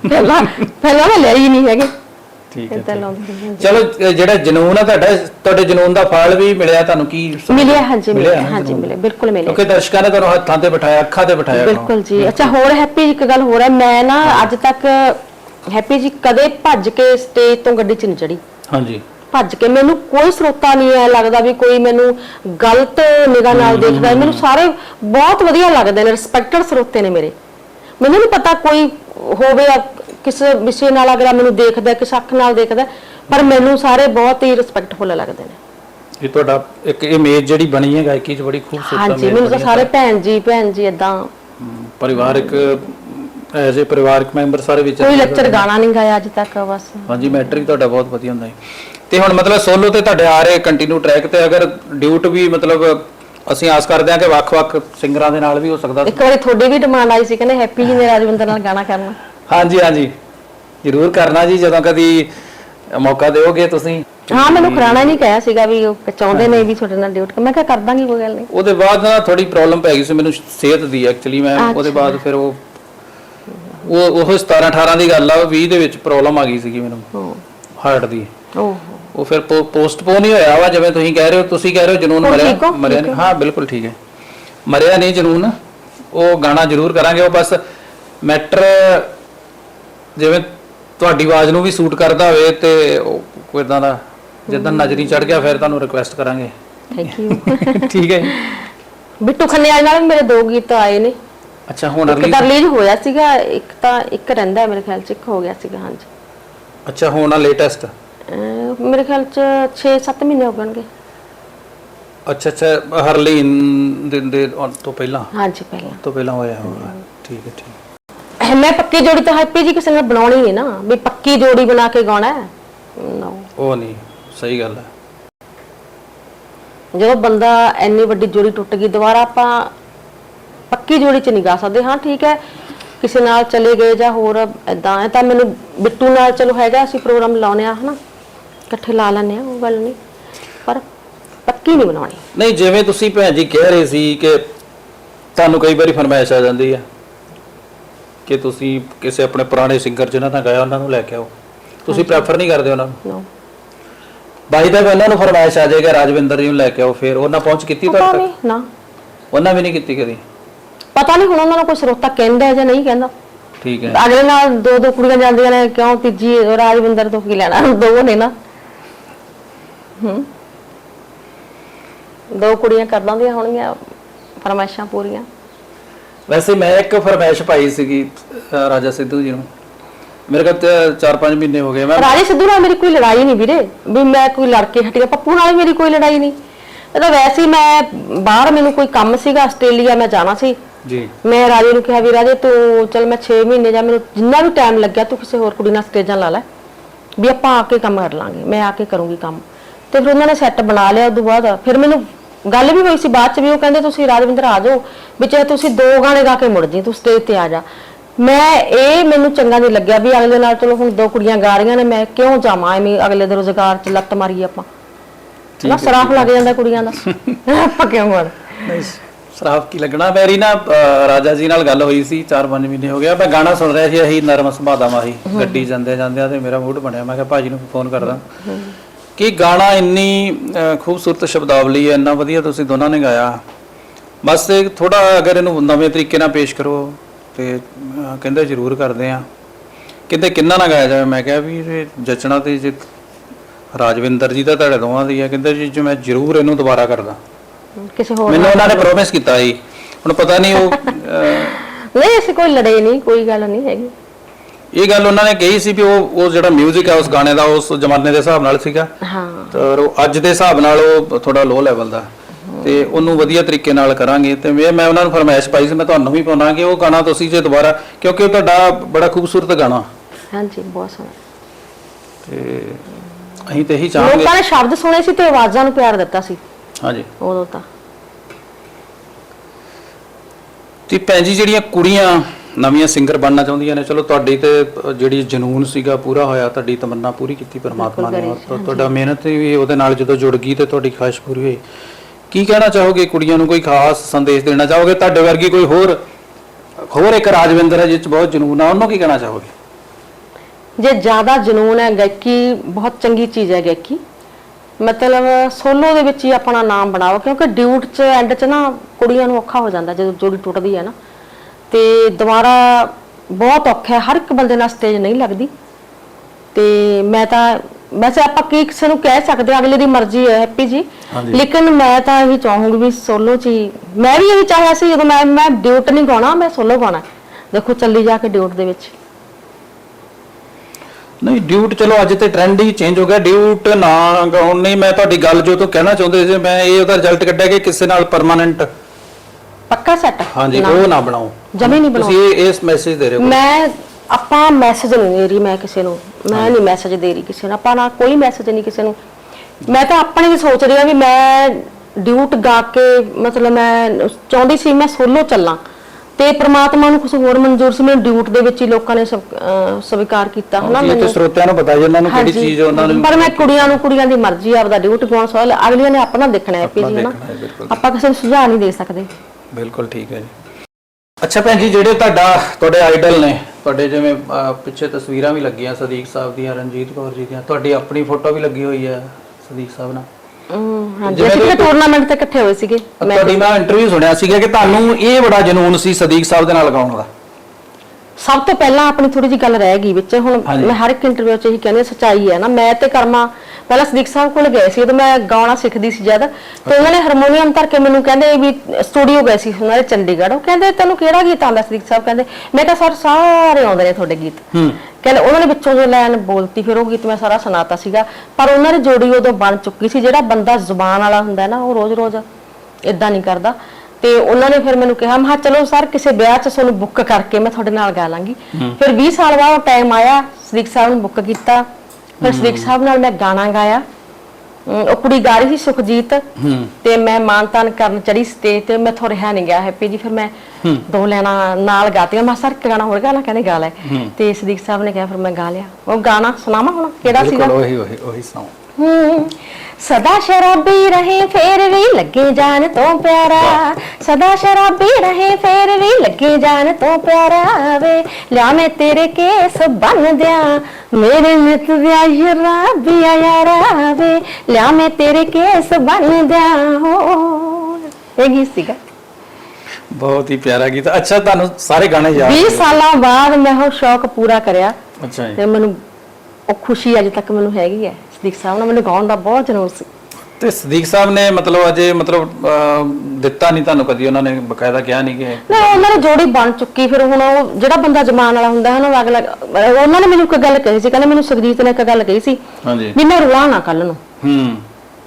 ਪਹਿਲਾਂ ਪਹਿਲਾਂ ਮੈਂ ਲਿਆ ਹੀ ਨਹੀਂ ਹੈਗੇ। ਠੀਕ ਹੈ ਏਦਾਂ ਲਾਉਂਦੇ ਸੀ। ਚਲੋ ਜਿਹੜਾ ਜਨੂਨ ਆ ਤੁਹਾਡਾ ਤੁਹਾਡੇ ਜਨੂਨ ਦਾ ਫਲ ਵੀ ਮਿਲਿਆ ਤੁਹਾਨੂੰ ਕੀ ਮਿਲਿਆ ਹਾਂਜੀ ਮਿਲਿਆ ਮਿਲਿਆ ਹਾਂਜੀ? ਮਿਲਿਆ ਬਿਲਕੁਲ ਮਿਲਿਆ। ਕਿਉਂਕਿ ਦਰਸ਼ਕਾਂ ਨੇ ਤੁਹਾਨੂੰ ਹੱਥਾਂ ਤੇ ਬਿਠਾਇਆ ਅੱਖਾਂ ਤੇ ਬਿਠਾਇਆ ਬਿਲਕੁਲ ਜੀ। ਅੱਛਾ ਹੋਰ ਹੈਪੀ ਇੱਕ ਗੱਲ ਹੋਰ ਹੈ। ਮੈਂ ਨਾ ਅੱਜ ਤੱਕ ਹੈਪੀ ਜੀ ਕਦੇ ਭੱਜ ਕੇ ਸਟੇਜ ਤੋਂ ਗੱਡੀ 'ਚ ਨਹੀਂ ਚੜੀ ਹਾਂਜੀ। ਭੱਜ ਕੇ ਮੈਨੂੰ ਕੋਈ ਸਰੋਤਾ ਨਹੀਂ ਐ ਲੱਗਦਾ ਵੀ ਕੋਈ ਮੈਨੂੰ ਗਲਤ ਨਿਗਾਹ ਨਾਲ ਦੇਖਦਾ। ਹੈ। ਮੈਨੂੰ ਸਾਰੇ ਬਹੁਤ ਵਧੀਆ ਲੱਗਦੇ ਨੇ ਰਿਸਪੈਕਟਡ ਸਰੋਤੇ ਨੇ ਮੇਰੇ। ਮੈਨੂੰ ਨਹੀਂ ਪਤਾ ਕੋਈ ਹੋਵੇ ਕਿਸੇ ਵਿਸ਼ੇ ਨਾਲ ਅਗਲਾ ਮੈਨੂੰ ਦੇਖਦਾ ਕਿਸ ਅੱਖ ਨਾਲ ਦੇਖਦਾ ਪਰ ਮੈਨੂੰ ਸਾਰੇ ਬਹੁਤ ਹੀ ਰਿਸਪੈਕਟਫੁਲ ਲੱਗਦੇ ਨੇ। ਇਹ ਤੁਹਾਡਾ ਇੱਕ ਇਮੇਜ ਜਿਹੜੀ ਬਣੀ ਹੈ ਗਾਇਕੀ 'ਚ ਬੜੀ ਖੂਬਸੂਰਤ ਹਾਂਜੀ image ਮੈਨੂੰ ਤਾਂ ਹੈ। ਸਾਰੇ ਭੈਣ ਜੀ ਭੈਣ ਜੀ ਇਦਾਂ ਪਰਿਵਾਰਕ ਐਜ਼ ਅ ਪਰਿਵਾਰਕ ਮੈਂਬਰ ਸਾਰੇ ਵਿੱਚ ਕੋਈ ਲੈਕਚਰ ਗਾਣਾ ਨਹੀਂ ਗਾਇਆ ਅੱਜ ਤੱਕ ਬਸ। ਹਾਂਜੀ ਮੈਟ੍ਰਿਕ ਤੁਹਾਡਾ ਬਹੁਤ ਵਧੀਆ ਹੁੰਦਾ ਹੈ। ਤੇ ਹੁਣ ਮਤਲਬ ਸੋਲੋ ਤੇ ਤੁਹਾਡੇ ਆ ਰਹੇ ਕੰਟੀਨਿਊ ਟਰੈਕ ਤੇ ਅਗਰ ਡਿਊਟ ਵੀ ਮਤਲਬ ਅਸੀਂ ਆਸ ਕਰਦੇ ਹਾਂ ਕਿ ਵੱਖ-ਵੱਖ ਸਿੰਗਰਾਂ ਦੇ ਨਾਲ ਵੀ ਹੋ ਸਕਦਾ। ਇੱਕ ਵਾਰੀ ਤੁਹਾਡੀ ਵੀ ਡਿਮਾਂਡ ਆਈ ਸੀ ਕਹਿੰਦੇ ਹੈਪੀ ਜੀ ਨੇ ਰਾਜਵਿੰਦਰ ਨਾਲ ਗਾਣਾ ਕਰਨਾ। ਹਾਂਜੀ ਹਾਂਜੀ। ਜ਼ਰੂਰ ਕਰਨਾ ਜੀ ਜਦੋਂ ਕਦੀ ਮੌਕਾ ਦਿਓਗੇ ਤੁਸੀਂ। ਹਾਂ ਮੈਨੂੰ ਕਰਾਣਾ ਨਹੀਂ ਕਿਹਾ ਸੀਗਾ ਵੀ ਉਹ ਚਾਹੁੰਦੇ ਨੇ ਵੀ ਤੁਹਾਡੇ ਨਾਲ ਡਿਊਟ ਮੈਂ ਕਿਹਾ ਕਰ ਦਾਂਗੀ ਕੋਈ ਗੱਲ ਨਹੀਂ। ਉਹਦੇ ਬਾਅਦ ਨਾ ਥੋੜੀ ਪ੍ਰੋਬਲਮ ਪੈ ਗਈ ਸੀ ਮੈਨੂੰ ਸਿਹਤ ਦੀ ਐਕਚੁਅਲੀ ਮੈਂ ਉਹਦੇ ਬਾਅਦ ਫਿਰ ਉਹ ਉਹ ਉਹ 17 18 ਦੀ ਗੱਲ ਆ ਉਹ 20 ਦੇ ਵਿੱਚ ਪ੍ਰੋਬਲਮ ਆ ਗਈ ਸੀਗੀ ਮੈਨੂੰ। ਹਾਰਟ ਦੀ। ਓਹ। ਉਹ ਫਿਰ ਪੋਸਟਪੋਨ ਹੀ ਹੋਇਆ ਵਾ ਜਿਵੇਂ ਤੁਸੀਂ ਕਹਿ ਰਹੇ ਹੋ ਤੁਸੀਂ ਕਹਿ ਰਹੇ ਹੋ ਜਨੂਨ ਹੁਣ ਮਰਿਆ ਹੋ? ਮਰਿਆ ਨਹੀਂ ਹਾਂ। ਬਿਲਕੁਲ ਠੀਕ ਹੈ। ਮਰਿਆ ਨਹੀਂ ਜਨੂਨ। ਉਹ ਗਾਣਾ ਜ਼ਰੂਰ ਕਰਾਂਗੇ ਉਹ ਬਸ ਮੈਟਰ ਜਿਵੇਂ ਤੁਹਾਡੀ ਆਵਾਜ਼ ਨੂੰ ਵੀ ਸੂਟ ਕਰਦਾ ਹੋਵੇ ਤੇ ਉਹ ਕੋਈ ਇਦਾਂ ਦਾ ਜਿੱਦਾਂ ਨਜ਼ਰੀ ਚੜ ਗਿਆ ਫਿਰ ਤੁਹਾਨੂੰ ਰਿਕੁਐਸਟ ਕਰਾਂਗੇ। ਥੈਂਕ ਯੂ ਠੀਕ ਹੈ ਜੀ। ਬਿੱਟੂ ਖੰਨਿਆਲ ਨਾਲ ਵੀ ਮੇਰੇ ਦੋ ਗੀਤ ਆਏ ਨੇ। ਅੱਛਾ ਹੁਣ ਇੱਕ ਅਰਲੀ ਤਾਂ ਰਿਲੀਜ਼ ਹੋਇਆ ਸੀਗਾ ਇੱਕ ਤਾਂ ਇੱਕ ਰਹਿੰਦਾ ਹੈ ਮੇਰੇ ਖਿਆਲ ਚ ਇੱਕ ਹੋ ਗਿਆ ਸੀਗਾ ਹਾਂਜੀ। ਅੱਛਾ ਹੁਣ ਆ ਲੇਟੈਸਟ ਅਹ ਮੇਰੇ ਖਿਆਲ ਚ 6-7 ਮਹੀਨੇ ਹੋ ਗਣਗੇ। ਅੱਛਾ ਅੱਛਾ ਹਰਲੀਨ ਦੇ ਦੇ ਆਉਣ ਤੋਂ ਪਹਿਲਾਂ? ਹਾਂਜੀ ਪਹਿਲਾਂ। ਤੋਂ ਪਹਿਲਾਂ ਹੋਇਆ ਹੋਗਾ ਠੀਕ ਹੈ ਠੀਕ ਮੈਂ ਪੱਕੀ ਜੋੜੀ ਤਾਂ ਹੈਪੀ ਜੀ ਕਿਸੇ ਨਾਲ ਬਣਾਉਣੀ ਨਹੀਂ ਨਾ ਵੀ ਪੱਕੀ ਜੋੜੀ ਬਣਾ ਕੇ ਗਾਉਣਾ ਹੈ। No. ਉਹ ਨਹੀਂ ਸਹੀ ਗੱਲ ਹੈ। ਜਦੋਂ ਬੰਦਾ ਇੰਨੀ ਵੱਡੀ ਜੋੜੀ ਟੁੱਟ ਗਈ ਦੁਬਾਰਾ ਆਪਾਂ ਪੱਕੀ ਜੋੜੀ ਚ ਨਹੀਂ ਗਾ ਸਕਦੇ। ਹਾਂ ਠੀਕ ਹੈ ਕਿਸੇ ਨਾਲ ਚਲੇ ਗਏ ਜਾਂ ਹੋਰ ਐਦਾਂ ਹੈ ਤਾਂ ਮੈਨੂੰ ਬਿੱਟੂ ਨਾਲ ਚਲੋ ਹੈਗਾ ਅਸੀਂ ਪ੍ਰੋਗਰਾਮ ਲਾਉਨੇ ਆ ਹਨਾ। ਇਕੱਠੇ ਲਾ ਲੈਂਦੇ ਆ ਉਹ ਗੱਲ ਨਹੀਂ। ਪਰ ਪੱਕੀ ਨਹੀਂ ਬਣਾਉਣੀ? ਨਹੀਂ ਜਿਵੇਂ ਤੁਸੀਂ ਭੈਣ ਜੀ ਕਹਿ ਰਹੇ ਸੀ ਕਿ ਤੁਹਾਨੂੰ ਕਈ ਵਾਰੀ ਫਰਮਾਇਸ਼ ਆ ਜਾਂਦੀ ਹੈ ਕਿ ਤੁਸੀਂ ਕਿਸੇ ਆਪਣੇ ਪੁਰਾਣੇ ਸਿੰਗਰ ਜਿਨ੍ਹਾਂ ਨਾਲ ਗਾਇਆ ਉਹਨਾਂ ਨੂੰ ਲੈ ਕੇ ਆਓ। ਤੁਸੀਂ ਪ੍ਰੈਫਰ ਨਹੀਂ ਕਰਦੇ ਉਹਨਾਂ ਨੂੰ? ਨੋ ਬਾਈ ਦਾ ਉਹਨਾਂ ਨੂੰ ਫਰਮਾਇਸ਼ ਆ ਜਾਏਗਾ ਰਾਜਵਿੰਦਰ ਜੀ ਨੂੰ ਲੈ ਕੇ ਆਓ ਫਿਰ। ਉਹਨਾਂ ਪਹੁੰਚ ਕੀਤੀ ਪਤਾ ਤੁਹਾਡੇ ਨਹੀਂ ਤੱਕ? ਨਾ ਉਹਨਾਂ ਵੀ ਨਹੀਂ ਕੀਤੀ ਕਦੀ? ਪਤਾ ਨਹੀਂ ਹੁਣ ਉਹਨਾਂ ਨੂੰ ਕੋਈ ਸਰੋਤਾ ਕਹਿੰਦਾ ਹੈ ਜਾਂ ਨਹੀਂ ਕਹਿੰਦਾ। ਠੀਕ ਹੈ। ਅਗਲੇ ਨਾਲ ਦੋ ਦੋ ਕੁੜੀਆਂ ਜਾਂਦੀਆਂ ਨੇ ਕਿਉਂ ਤੀਜੀ ਰਾਜਵਿੰਦਰ ਤੋਂ ਕੀ ਲੈਣਾ? ਦੋ ਨੇ ਨਾ। ਹੂੰ। ਦੋ ਕੁੜੀਆਂ ਕਰ ਦਿੰਦੀਆਂ ਹੋਣਗੀਆਂ ਫਰਮਾਇਸ਼ਾਂ ਪੂਰੀਆਂ। ਵੈਸੇ ਮੈਂ ਇੱਕ ਫਰਮਾਇਸ਼ ਪਾਈ ਸੀਗੀ ਅਹ ਰਾਜਾ ਸਿੱਧੂ ਜੀ ਨੂੰ। ਮੇਰੇ ਕੋਲ 4-5 ਮਹੀਨੇ ਹੋ ਗਏ। ਮੈਂ ਰਾਜੇ ਸਿੱਧੂ ਨਾਲ ਮੇਰੀ ਕੋਈ ਲੜਾਈ ਨਹੀਂ ਵੀਰੇ। ਵੀ ਮੈਂ ਕੋਈ ਲੜ ਕੇ ਹਟੀ ਆ ਪੱਪੂ ਨਾਲ ਵੀ ਮੇਰੀ ਕੋਈ ਲੜਾਈ ਨਹੀਂ। ਇਹ ਤਾਂ ਵੈਸੇ ਹੀ ਮੈਂ ਬਾਹਰ ਮੈਨੂੰ ਕੋਈ ਕੰਮ ਸੀਗਾ ਆਸਟ੍ਰੇਲੀਆ ਮੈਂ ਜਾਣਾ ਸੀ। ਜੀ। ਮੈਂ ਰਾਜੇ ਨੂੰ ਕਿਹਾ ਵੀ ਰਾਜੇ ਤੂੰ ਚਲ ਮੈਂ 6 ਮਹੀਨੇ ਜਾਂ ਮੈਨੂੰ ਜਿੰਨਾ ਵੀ ਟਾਈਮ ਲੱਗਿਆ ਤੂੰ ਕਿਸੇ ਹੋਰ ਕੁੜੀ ਨਾਲ ਸਟੇਜਾਂ ਲਾ ਲੈ। ਵੀ ਆਪਾਂ ਆ ਕੇ ਕੰਮ ਕਰ ਲਾਂਗੇ ਮੈਂ ਆ ਕੇ ਕਰੂੰਗੀ ਕੰਮ। ਤੇ ਫਿਰ ਉਹਨਾਂ ਨੇ ਸੈੱਟ ਬਣਾ ਲਿਆ ਉਦੋਂ ਬਾਅਦ। ਫਿਰ ਮੈਨੂੰ ਗੱਲ ਵੀ ਹੋਈ ਸੀ ਬਾਅਦ ਚ ਵੀ ਉਹ ਕਹਿੰਦੇ ਤੁਸੀਂ ਰਾਜਵਿੰਦਰ ਆ ਜਾਓ ਵੀ ਚਾਹੇ ਤੁਸੀਂ ਦੋ ਗਾਣੇ ਗਾ ਕੇ ਮੁੜ ਜੀ ਤੂੰ ਸਟੇਜ ਤੇ ਆ ਜਾ। ਮੈਂ ਇਹ ਮੈਨੂੰ ਚੰਗਾ ਨਹੀਂ ਲੱਗਿਆ ਵੀ ਅਗਲੇ ਨਾਲ ਚਲੋ ਹੁਣ ਦੋ ਕੁੜੀਆਂ ਗਾ ਰਹੀਆਂ ਨੇ ਮੈਂ ਕਿਉਂ ਜਾਵਾਂ? ਐਵੇਂ ਅਗਲੇ ਦੇ ਰੋਜ਼ਗਾਰ ਚ ਲੱਤ ਮਾਰੀ ਆਪਾਂ। ਨਾ ਸਰਾਫ ਲੱਗ ਜਾਂਦਾ ਕੁੜੀਆਂ ਦਾ। ਆਪਾਂ ਕਿਉਂ ਮਰ? ਨਹੀਂ ਸਰਾਫ ਕੀ ਲੱਗਣਾ? ਮੇਰੀ ਨਾ ਰਾਜਾ ਜੀ ਨਾਲ ਗੱਲ ਹੋਈ ਸੀ 4-5 ਮਹੀਨੇ ਹੋ ਗਿਆ। ਮੈਂ ਗਾਣਾ ਸੁਣ ਰਿਹਾ ਸੀ ਇਹੀ ਨਰਮ ਸੁਭਾਅ ਦਾ ਮਾਹੀ। ਗੱਡੀ ਜਾਂਦੇ ਜਾਂਦੇ ਤੇ ਮੇਰਾ ਮੂਡ ਬਣਿਆ। ਮੈਂ ਕਿਹਾ ਭਾਜੀ ਨੂੰ ਫੋਨ ਕਰਦਾ। ਕਿ ਗਾਣਾ ਇੰਨੀ ਖੂਬਸੂਰਤ ਸ਼ਬਦਾਵਲੀ ਹੈ ਇੰਨਾ ਵਧੀਆ ਤੁਸੀਂ ਦੋਨਾਂ ਨੇ ਗਾਇਆ। ਬਸ ਥੋੜਾ ਅਗਰ ਇਹਨੂੰ ਨਵੇਂ ਤਰੀਕੇ ਨਾਲ ਪੇਸ਼ ਕਰੋ ਤੇ ਕਹਿੰਦੇ ਜ਼ਰੂਰ ਕਰਦੇ ਆ ਕਹਿੰਦੇ ਕਿੰਨਾ ਨਾ ਗਾਇਆ ਜਾਵੇ ਮੈਂ ਕਿਹਾ ਵੀ ਇਹ ਜਚਣਾ ਤੇ ਜੇ ਰਾਜਵਿੰਦਰ ਜੀ ਦਾ ਤੁਹਾਡੇ ਦੋਵਾਂ ਦੀ ਹੈ ਕਹਿੰਦੇ ਜੀ ਜੋ ਮੈਂ ਜ਼ਰੂਰ ਇਹਨੂੰ ਦੁਬਾਰਾ ਕਰਦਾ। ਕਿਸੇ ਹੋਰ ਮੈਨੂੰ ਉਹਨਾਂ ਨੇ ਪ੍ਰੋਮਿਸ ਕੀਤਾ ਸੀ। ਹੁਣ ਪਤਾ ਨਹੀਂ ਉਹ ਨਹੀਂ ਅਸੀਂ ਕੋਈ ਲੜੇ ਨਹੀਂ ਕੋਈ ਗੱਲ ਨਹੀਂ ਹੈਗੀ। ਇਹ ਗੱਲ ਉਹਨਾਂ ਨੇ ਕਹੀ ਸੀ ਵੀ ਉਹ ਉਹ ਜਿਹੜਾ 뮤직 ਹੈ ਉਸ ਗਾਣੇ ਦਾ ਉਸ ਜ਼ਮਾਨੇ ਦੇ ਹਿਸਾਬ ਨਾਲ ਸੀਗਾ। ਹਾਂ। ਤੇ ਉਹ ਅੱਜ ਦੇ ਹਿਸਾਬ ਨਾਲ ਉਹ ਥੋੜਾ ਲੋ ਲੈਵਲ ਦਾ। ਤੇ ਉਹਨੂੰ ਵਧੀਆ ਤਰੀਕੇ ਨਾਲ ਕਰਾਂਗੇ। ਤੇ ਮੈਂ ਮੈਂ ਉਹਨਾਂ ਨੂੰ ਫਰਮਾਇਸ਼ ਪਾਈ ਸੀ ਮੈਂ ਤੁਹਾਨੂੰ ਵੀ ਪਾਉਣਾ ਕਿ ਉਹ ਗਾਣਾ ਤੁਸੀਂ ਜੇ ਦੁਬਾਰਾ ਕਿਉਂਕਿ ਉਹ ਤੁਹਾਡਾ ਬੜਾ ਖੂਬਸੂਰਤ ਗਾਣਾ। ਹਾਂਜੀ ਬਹੁਤ ਸੋਹਣਾ। ਤੇ ਅਸੀਂ ਤੇ ਇਹੀ ਚਾਹਾਂਗੇ ਲੋਕਾਂ ਨੇ ਸ਼ਬਦ ਸੁਣੇ ਸੀ ਤੇ ਆਵਾਜ਼ਾਂ ਨੂੰ ਪਿਆਰ ਦਿੱਤਾ ਸੀ। ਹਾਂਜੀ। ਉਦੋਂ ਤਾਂ। ਤੇ ਭੈਣ ਜੀ ਜਿਹੜੀਆਂ ਕੁੜੀਆਂ ਨਵੀਆਂ ਸਿੰਗਰ ਬਣਨਾ ਚਾਹੁੰਦੀਆਂ ਨੇ। ਚਲੋ ਤੁਹਾਡੀ ਤੇ ਜਿਹੜੀ ਜਨੂਨ ਸੀਗਾ ਪੂਰਾ ਹੋਇਆ ਤੁਹਾਡੀ ਤਮੰਨਾ ਪੂਰੀ ਕੀਤੀ ਪਰਮਾਤਮਾ ਨੇ। ਔਰ ਤੁਹਾਡਾ ਮਿਹਨਤ ਵੀ ਉਹਦੇ ਨਾਲ ਜਦੋਂ ਜੁੜ ਗਈ ਤੇ ਤੁਹਾਡੀ ਖਾਹਿਸ਼ ਪੂਰੀ ਹੋਈ। ਕੀ ਕਹਿਣਾ ਚਾਹੋਗੇ ਕੁੜੀਆਂ ਨੂੰ? ਕੋਈ ਖਾਸ ਸੰਦੇਸ਼ ਦੇਣਾ ਚਾਹੋਗੇ? ਤੁਹਾਡੇ ਵਰਗੀ ਕੋਈ ਹੋਰ ਹੋਰ ਇੱਕ ਰਾਜਵਿੰਦਰ ਹੈ ਜਿਸ 'ਚ ਬਹੁਤ ਜਨੂਨ ਆ ਉਹਨੂੰ ਕੀ ਕਹਿਣਾ ਚਾਹੋਗੇ? ਜੇ ਜ਼ਿਆਦਾ ਜਨੂਨ ਹੈ ਗਾਇਕੀ ਬਹੁਤ ਚੰਗੀ ਚੀਜ਼ ਹੈ ਗਾਇਕੀ। ਮਤਲਬ ਸੋਲੋ ਦੇ ਵਿੱਚ ਹੀ ਆਪਣਾ ਨਾਮ ਬਣਾਓ ਕਿਉਂਕਿ ਡਿਊਟ 'ਚ ਐਂਡ 'ਚ ਨਾ ਕੁੜੀਆਂ ਨੂੰ ਔਖਾ ਹੋ ਜਾਂਦਾ ਜਦੋਂ ਜੋੜੀ ਟੁੱਟਦੀ ਹੈ ਨਾ। ਤੇ ਦੁਬਾਰਾ ਬਹੁਤ ਔਖਾ ਹੈ ਹਰ ਇੱਕ ਬੰਦੇ ਨਾਲ ਸਟੇਜ ਨਹੀਂ ਲੱਗਦੀ। ਤੇ ਮੈਂ ਤਾਂ ਵੈਸੇ ਆਪਾਂ ਕੀ ਕਿਸੇ ਨੂੰ ਕਹਿ ਸਕਦੇ ਹਾਂ, ਅਗਲੇ ਦੀ ਮਰਜ਼ੀ ਹੈ ਹੈਪੀ ਜੀ। ਹਾਂਜੀ। ਲੇਕਿਨ ਮੈਂ ਤਾਂ ਇਹੀ ਚਾਹੂੰਗੀ ਵੀ ਸੋਲੋ 'ਚ ਹੀ ਮੈਂ ਵੀ ਇਹੀ ਚਾਹਿਆ ਸੀ ਜਦੋਂ ਮੈਂ ਮੈਂ ਡਿਊਟ ਨਹੀਂ ਗਾਉਣਾ ਮੈਂ ਸੋਲੋ ਗਾਉਣਾ ਦੇਖੋ ਚੱਲੀ ਜਾ ਕੇ ਡਿਊਟ ਦੇ ਵਿੱਚ। ਨਹੀਂ ਡਿਊਟ ਚਲੋ ਅੱਜ ਤੇ ਟ੍ਰੈਂਡ ਹੀ ਚੇਂਜ ਹੋ ਗਿਆ। ਡਿਊਟ ਨਾ ਗਾਉਣ ਨਹੀਂ ਮੈਂ ਤੁਹਾਡੀ ਗੱਲ ਜੋ ਤੋਂ ਕਹਿਣਾ ਚਾਹੁੰਦੇ ਸੀ ਮੈਂ ਇਹ ਉਹਦਾ ਰਿਜ਼ਲਟ ਕੱਢਿਆ ਕਿ ਕਿਸੇ ਨਾਲ ਪਰਮਾਨੈਂਟ ਪੱਕਾ ਸੈੱਟ ਹਾਂਜੀ ਉਹ ਨਾ ਬਣਾਓ। ਜਮੀ ਨਹੀਂ ਤੁਸੀਂ ਇਹ ਇਸ ਮੈਸੇਜ ਦੇ ਰਹੇ ਹੋ। ਮੈਂ ਆਪਾਂ ਮੈਸੇਜ ਨਹੀਂ ਦੇ ਰਹੀ ਮੈਂ ਕਿਸੇ ਨੂੰ। ਮੈਂ ਨਹੀਂ ਮੈਸੇਜ ਦੇ ਰਹੀ ਕਿਸੇ ਨੂੰ। ਆਪਾਂ ਨਾ ਕੋਈ ਮੈਸੇਜ ਨਹੀਂ ਕਿਸੇ ਨੂੰ। ਮੈਂ ਤਾਂ ਆਪਣੇ ਵੀ ਸੋਚ ਰਹੀ ਹਾਂ ਵੀ ਮੈਂ ਡਿਊਟ ਗਾ ਕੇ ਮਤਲਬ ਮੈਂ ਚਾਹੁੰਦੀ ਸੀ ਮੈਂ ਸੋਲੋ ਚੱਲਾਂ। ਤੇ ਪ੍ਰਮਾਤਮਾ ਨੂੰ ਕੁਝ ਹੋਰ ਮਨਜ਼ੂਰ ਸੀ ਮੈਨੂੰ ਡਿਊਟ ਦੇ ਵਿੱਚ ਹੀ ਲੋਕਾਂ ਨੇ ਸਵੀਕਾਰ ਕੀਤਾ ਹਨਾ ਜੀ, ਤੇ ਮੈਨੂੰ? ਸਰੋਤਿਆਂ ਨੂੰ ਪਤਾ ਜੀ ਉਹਨਾਂ ਨੂੰ ਕਿਹੜੀ। ਚੀਜ਼ ਉਹਨਾਂ ਨੂੰ ਪਰ ਮੈਂ ਕੁੜੀਆਂ ਨੂੰ ਕੁੜੀਆਂ ਦੀ ਮਰਜ਼ੀ ਆ, ਆਪਦਾ ਡਿਊਟ ਗਾਉਣ ਸਵਾਲ। ਅਗਲੀਆਂ ਨੇ ਆਪਣਾ ਦੇਖਣਾ ਹੈ ਪੀ ਜੀ ਹਨਾ। ਆਪਾਂ ਕਿਸੇ ਨੂੰ ਸੁਝਾਅ ਨਹੀਂ ਦੇ ਸਕਦੇ। ਬਿਲਕੁਲ ਠੀਕ ਹੈ ਜੀ। ਅੱਛਾ ਭੈਣ ਜੀ ਜਿਹੜੇ ਤੁਹਾਡਾ ਤੁਹਾਡੇ ਆਈਡਲ ਨੇ ਤੁਹਾਡੇ ਜਿਵੇਂ ਅਹ, ਪਿੱਛੇ ਤਸਵੀਰਾਂ ਵੀ ਲੱਗੀਆਂ ਸਦੀਕ ਸਾਹਿਬ ਦੀਆਂ ਰਣਜੀਤ ਕੌਰ ਜੀ ਦੀਆਂ ਤੁਹਾਡੀ ਆਪਣੀ ਫੋਟੋ ਵੀ ਲੱਗੀ ਹੋਈ ਹੈ ਸਦੀਕ ਸਾਹਿਬ ਨਾਲ? ਹਮ, ਹਾਂਜੀ ਜਿਵੇਂ ਅਸੀਂ ਕਿ- ਟੂਰਨਾਮੈਂਟ ਤੇ ਇਕੱਠੇ ਹੋਏ ਸੀਗੇ। ਮੈਂ ਤੁਹਾਡੀ ਮੈਂ ਇੰਟਰਵਿਊ ਸੁਣਿਆ ਸੀਗਾ ਕਿ ਤੁਹਾਨੂੰ ਇਹ ਬੜਾ ਜਨੂਨ ਸੀ ਸਦੀਕ ਸਾਹਿਬ ਦੇ ਨਾਲ ਗਾਉਣ ਦਾ। ਸਭ ਤੋਂ ਪਹਿਲਾਂ ਆਪਣੀ ਥੋੜੀ ਜੀ ਗੱਲ ਰਹਿ ਗਈ ਵਿੱਚ। ਹੁਣ ਹਾਂਜੀ। ਮੈਂ ਹਰ ਇੱਕ ਇੰਟਰਵਿਊ 'ਚ ਇਹੀ ਕਹਿੰਦੀ ਹਾਂ, ਸੱਚਾਈ ਹੈ ਨਾ। ਮੈਂ ਤੇ ਕਰਮਾ ਪਹਿਲਾਂ ਸਦੀਕ ਸਾਹਿਬ ਕੋਲ ਗਏ ਸੀ ਤੇ ਮੈਂ ਗਾਉਣਾ ਸਿੱਖਦੀ ਸੀ ਜਦ ਤੇ ਉਹਨਾਂ ਨੇ ਹਾਰਮੋਨੀਅਮ ਧਰ ਕੇ ਮੈਨੂੰ ਕਹਿੰਦੇ ਵੀ ਸਟੂਡੀਓ ਗਏ ਸੀ ਉਹਨਾਂ ਦੇ ਚੰਡੀਗੜ੍ਹ। ਉਹ ਕਹਿੰਦੇ ਤੈਨੂੰ ਕਿਹੜਾ ਗੀਤ ਆਉਂਦਾ ਸਦੀਕ ਸਾਹਿਬ? ਕਹਿੰਦੇ ਮੈਂ ਕਿਹਾ ਸਰ ਸਾਰੇ ਆਉਂਦੇ ਨੇ ਤੁਹਾਡੇ ਗੀਤ। ਕਹਿੰਦੇ ਉਹਨਾਂ ਨੇ ਵਿੱਚੋਂ ਜੋ ਲਾਈਨ ਬੋਲਤੀ ਫਿਰ ਉਹ ਗੀਤ ਮੈਂ ਸਾਰਾ ਸੁਣਾਤਾ ਸੀਗਾ। ਪਰ ਉਹਨਾਂ ਦੀ ਜੋੜੀ ਉਦੋਂ ਬਣ ਚੁੱਕੀ ਸੀ ਜਿਹੜਾ ਬੰਦਾ ਜ਼ੁਬਾਨ ਵਾਲਾ ਹੁੰਦਾ ਨਾ ਉਹ ਰੋਜ਼-ਰੋਜ਼ ਇਦਾਂ ਨਹੀਂ ਕਰਦਾ। ਤੇ ਉਹਨਾਂ ਨੇ ਫਿਰ ਮੈਨੂੰ ਕਿਹਾ ਮੈਂ ਕਿਹਾ ਚਲੋ ਸਰ ਕਿਸੇ ਵਿਆਹ 'ਚ ਤੁਹਾਨੂੰ ਬੁੱਕ ਕਰਕੇ ਮੈਂ ਤੁਹਾਡੇ ਨਾਲ ਗਾ ਲਾਂਗੀ। ਫਿਰ 20 ਸਾਲ ਬਾਅਦ ਟਾਈਮ ਆਇਆ ਸਦੀਕ ਸਾਹਿਬ ਨੂੰ ਬੁੱਕ ਕੀਤਾ। ਫਿਰ ਸਦੀਕ ਸਾਹਿਬ ਨਾਲ ਮੈਂ ਗਾਣਾ ਗਾਇਆ। ਅਮ, ਉਹ ਕੁੜੀ ਗਾ ਰਹੀ ਸੀ ਸੁਖਜੀਤ। ਤੇ ਮੈਂ ਮਾਨਤਾਨ ਕਰਨ ਚੜੀ ਸਟੇਜ ਤੇ ਮੈਂ ਥੋੜਾ ਰਿਹਾ ਨਹੀਂ ਗਿਆ ਹੈਪੀ ਜੀ ਫਿਰ ਮੈਂ ਦੋ ਲੈਣਾ ਨਾਲ ਗਾਤੀਆਂ ਮੈਂ ਸਰ ਇੱਕ ਗਾਣਾ ਹੋਰ ਗਾਣਾ ਕਹਿੰਦੇ ਗਾ ਲੈ। ਤੇ ਸਦੀਕ ਸਾਹਿਬ ਨੇ ਕਿਹਾ ਫਿਰ ਮੈਂ ਗਾ ਲਿਆ। ਉਹ ਗਾਣਾ ਸੁਣਾਵਾਂ ਹੁਣ ਕਿਹੜਾ ਸੀਗਾ? ਬਿਲਕੁਲ ਉਹੀ ਉਹੀ ਉਹੀ ਸੁਣਾਓ ਹੂੰ। ਸਦਾ ਸ਼ਰਾਬੀ ਰਹੇ ਫੇਰ ਵੀ ਲੱਗੇ ਜਾਨ ਤੋਂ ਪਿਆਰਾ। ਸਦਾ ਸ਼ਰਾਬੀ ਰਹੇ ਫੇਰ ਵੀ ਲੱਗੇ ਜਾਨ ਤੋਂ ਪਿਆਰਾ ਵੇ। ਲਿਆ ਮੈਂ ਤੇਰੇ ਕੇਸ ਬੰਨ ਦਿਆਂ ਮੇਰੇ ਨਿਤ ਵਿਆ ਸ਼ਰਾਬੀਆ ਯਾਰਾ ਵੇ। ਲਿਆ ਮੈਂ ਤੇਰੇ ਕੇਸ ਬੰਨ ਦਿਆਂ ਹੋ ਇਹ ਗੀਤ ਸੀਗਾ। ਬਹੁਤ ਹੀ ਪਿਆਰਾ ਗੀਤ। ਅੱਛਾ ਤੁਹਾਨੂੰ ਸਾਰੇ ਗਾਣੇ ਯਾਦ 20 ਸਾਲਾਂ ਬਾਅਦ ਮੈਂ ਉਹ ਸ਼ੌਕ ਪੂਰਾ ਕਰਿਆ। ਅੱਛਾ ਜੀ। ਤੇ ਮੈਨੂੰ ਉਹ ਖੁਸ਼ੀ ਅਜੇ ਤੱਕ ਮੈਨੂੰ ਹੈਗੀ ਹੈ। ਸਦੀਕ ਸਾਹਿਬ ਨਾਲ ਮੈਨੂੰ ਗਾਉਣ ਦਾ ਬਹੁਤ ਜਨੂਨ ਸੀ। ਤੇ ਸਦੀਕ ਸਾਹਿਬ ਨੇ ਮਤਲਬ ਅਜੇ ਮਤਲਬ ਅਹ, ਦਿੱਤਾ ਨਹੀਂ ਤੁਹਾਨੂੰ ਕਦੀ? ਉਹਨਾਂ ਨੇ ਬਕਾਇਦਾ ਕਿਹਾ ਨਹੀਂ ਕਿ ਨਾ ਉਹਨਾਂ ਦੀ ਜੋੜੀ ਬਣ ਚੁੱਕੀ ਫਿਰ ਹੁਣ ਉਹ ਜਿਹੜਾ ਬੰਦਾ ਜਮਾਨ ਵਾਲਾ ਹੁੰਦਾ ਹੈ ਨਾ ਉਹ ਅਗਲਾ ਉਹਨਾਂ ਨੇ ਮੈਨੂੰ ਇੱਕ ਗੱਲ ਕਹੀ ਸੀ ਕਹਿੰਦੇ ਮੈਨੂੰ ਸੁਖਜੀਤ ਨੇ ਇੱਕ ਗੱਲ ਕਹੀ ਸੀ ਹਾਂਜੀ। ਵੀ ਮੈਂ ਰੁਲਾ ਨਾ ਕੱਲ ਨੂੰ। ਹੂੰ।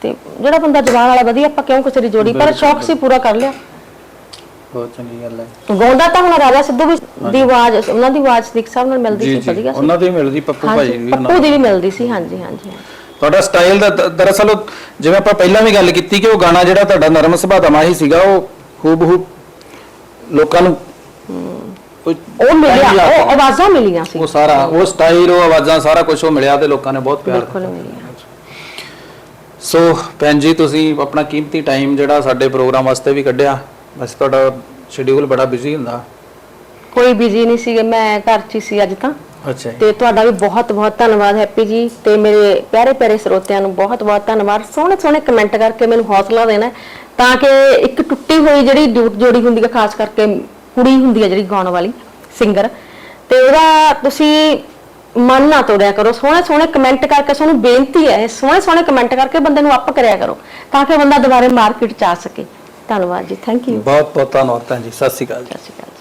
ਤੇ ਜਿਹੜਾ ਬੰਦਾ ਜਮਾਨ ਵਾਲਾ ਵਧੀਆ ਆਪਾਂ ਕਿਉਂ ਕਿਸੇ ਦੀ ਜੋੜੀ? ਪਰ ਸ਼ੌਕ ਸੀ ਪੂਰਾ ਕਰ ਲਿਆ। ਬਹੁਤ ਚੰਗੀ ਗੱਲ ਹੈ। ਗਾਉਂਦਾ ਤਾਂ ਹੁਣ ਰਾਜਾ ਸਿੱਧੂ ਵੀ ਦੀ ਆਵਾਜ਼ ਉਹਨਾਂ ਦੀ ਆਵਾਜ਼ ਸਦੀਕ ਸਾਹਿਬ ਨਾਲ ਮਿਲਦੀ ਜੀ ਸੀ ਜੀ ਵਧੀਆ ਸੀ। ਉਹਨਾਂ ਦੀ ਮਿਲਦੀ ਪੱਪੂ ਹਾਂਜੀ ਵੀ ਉਹਨਾਂ ਪੱਪੂ ਦੀ। ਵੀ ਮਿਲਦੀ ਸੀ ਹਾਂਜੀ ਹਾਂਜੀ ਹਾਂਜੀ। ਤੁਹਾਡਾ ਸਟਾਈਲ ਦਾ ਦ- ਦਰਅਸਲ ਉਹ ਜਿਵੇਂ ਆਪਾਂ ਪਹਿਲਾਂ ਵੀ ਗੱਲ ਕੀਤੀ ਕਿ ਉਹ ਗਾਣਾ ਜਿਹੜਾ ਤੁਹਾਡਾ ਨਰਮ ਸੁਭਾਅ ਦਾ ਮਾਹੀ ਸੀਗਾ ਉਹ ਹੂਬਹੂ ਲੋਕਾਂ ਨੂੰ ਉਹ ਉਹ ਮਿਲਿਆ ਉਹ ਆਵਾਜ਼ਾਂ ਮਿਲੀਆਂ ਸੀ। ਉਹ ਸਾਰਾ ਉਹ ਸਟਾਈਲ ਉਹ ਆਵਾਜ਼ਾਂ ਸਾਰਾ ਕੁਝ ਉਹ ਮਿਲਿਆ ਤੇ ਲੋਕਾਂ ਨੇ ਬਹੁਤ ਪਿਆਰ ਬਿਲਕੁਲ ਮਿਲੀਆਂ। ਸੋ ਭੈਣ ਜੀ ਤੁਸੀਂ ਆਪਣਾ ਕੀਮਤੀ ਟਾਈਮ ਜਿਹੜਾ ਸਾਡੇ ਪ੍ਰੋਗਰਾਮ ਵਾਸਤੇ ਵੀ ਕੱਢਿਆ ਵੈਸੇ ਤੁਹਾਡਾ ਸ਼ਡਿਊਲ ਬੜਾ ਬਿਜ਼ੀ ਹੁੰਦਾ। ਕੋਈ ਬਿਜ਼ੀ ਨਹੀਂ ਸੀ ਮੈਂ ਘਰ 'ਚ ਹੀ ਸੀ ਅੱਜ ਤਾਂ। ਅੱਛਾ ਜੀ। ਤੇ ਤੁਹਾਡਾ ਵੀ ਬਹੁਤ ਬਹੁਤ ਧੰਨਵਾਦ ਹੈਪੀ ਜੀ। ਤੇ ਮੇਰੇ ਪਿਆਰੇ ਪਿਆਰੇ ਸਰੋਤਿਆਂ ਨੂੰ ਬਹੁਤ ਬਹੁਤ ਧੰਨਵਾਦ। ਸੋਹਣੇ ਸੋਹਣੇ ਕਮੈਂਟ ਕਰਕੇ ਮੈਨੂੰ ਹੌਸਲਾ ਦੇਣਾ ਤਾਂ ਕਿ ਇੱਕ ਟੁੱਟੀ ਹੋਈ ਜਿਹੜੀ ਡਿਊਟ ਜੋੜੀ ਹੁੰਦੀ ਹੈ ਖਾਸ ਕਰਕੇ ਕੁੜੀ ਹੁੰਦੀ ਹੈ ਜਿਹੜੀ ਗਾਉਣ ਵਾਲੀ ਸਿੰਗਰ ਤੇ ਉਹਦਾ ਤੁਸੀਂ ਮਨ ਨਾ ਤੋੜਿਆ ਕਰੋ। ਸੋਹਣੇ ਸੋਹਣੇ ਕਮੈਂਟ ਕਰਕੇ ਸਾਨੂੰ ਬੇਨਤੀ ਹੈ ਸੋਹਣੇ ਸੋਹਣੇ ਕਮੈਂਟ ਕਰਕੇ ਬੰਦੇ ਨੂੰ ਅਪ ਕਰਿਆ ਕਰੋ ਤਾਂ ਕਿ ਬੰਦਾ ਦੁਬਾਰੇ ਮਾਰਕੀਟ ਚ ਆ ਸਕੇ। ਧੰਨਵਾਦ ਜੀ ਥੈਂਕ ਯੂ ਬਹੁਤ ਬਹੁਤ ਧੰਨਵਾਦ ਭੈਣ ਜੀ ਸਤਿ ਸ਼੍ਰੀ ਅਕਾਲ ਜੀ। ਸਤਿ ਸ਼੍ਰੀ ਅਕਾਲ।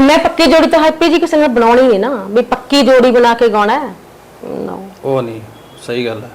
ਮੈਂ ਪੱਕੀ ਜੋੜੀ ਤਾਂ ਹੈਪੀ ਜੀ ਕਿਸੇ ਨਾਲ ਬਣਾਉਣੀ ਹੈ ਨਾ, ਵੀ ਪੱਕੀ ਜੋੜੀ ਬਣਾ ਕੇ ਗਾਉਣਾ ਹੈ। ਨੋ ਉਹ ਨਹੀਂ, ਸਹੀ ਗੱਲ ਹੈ।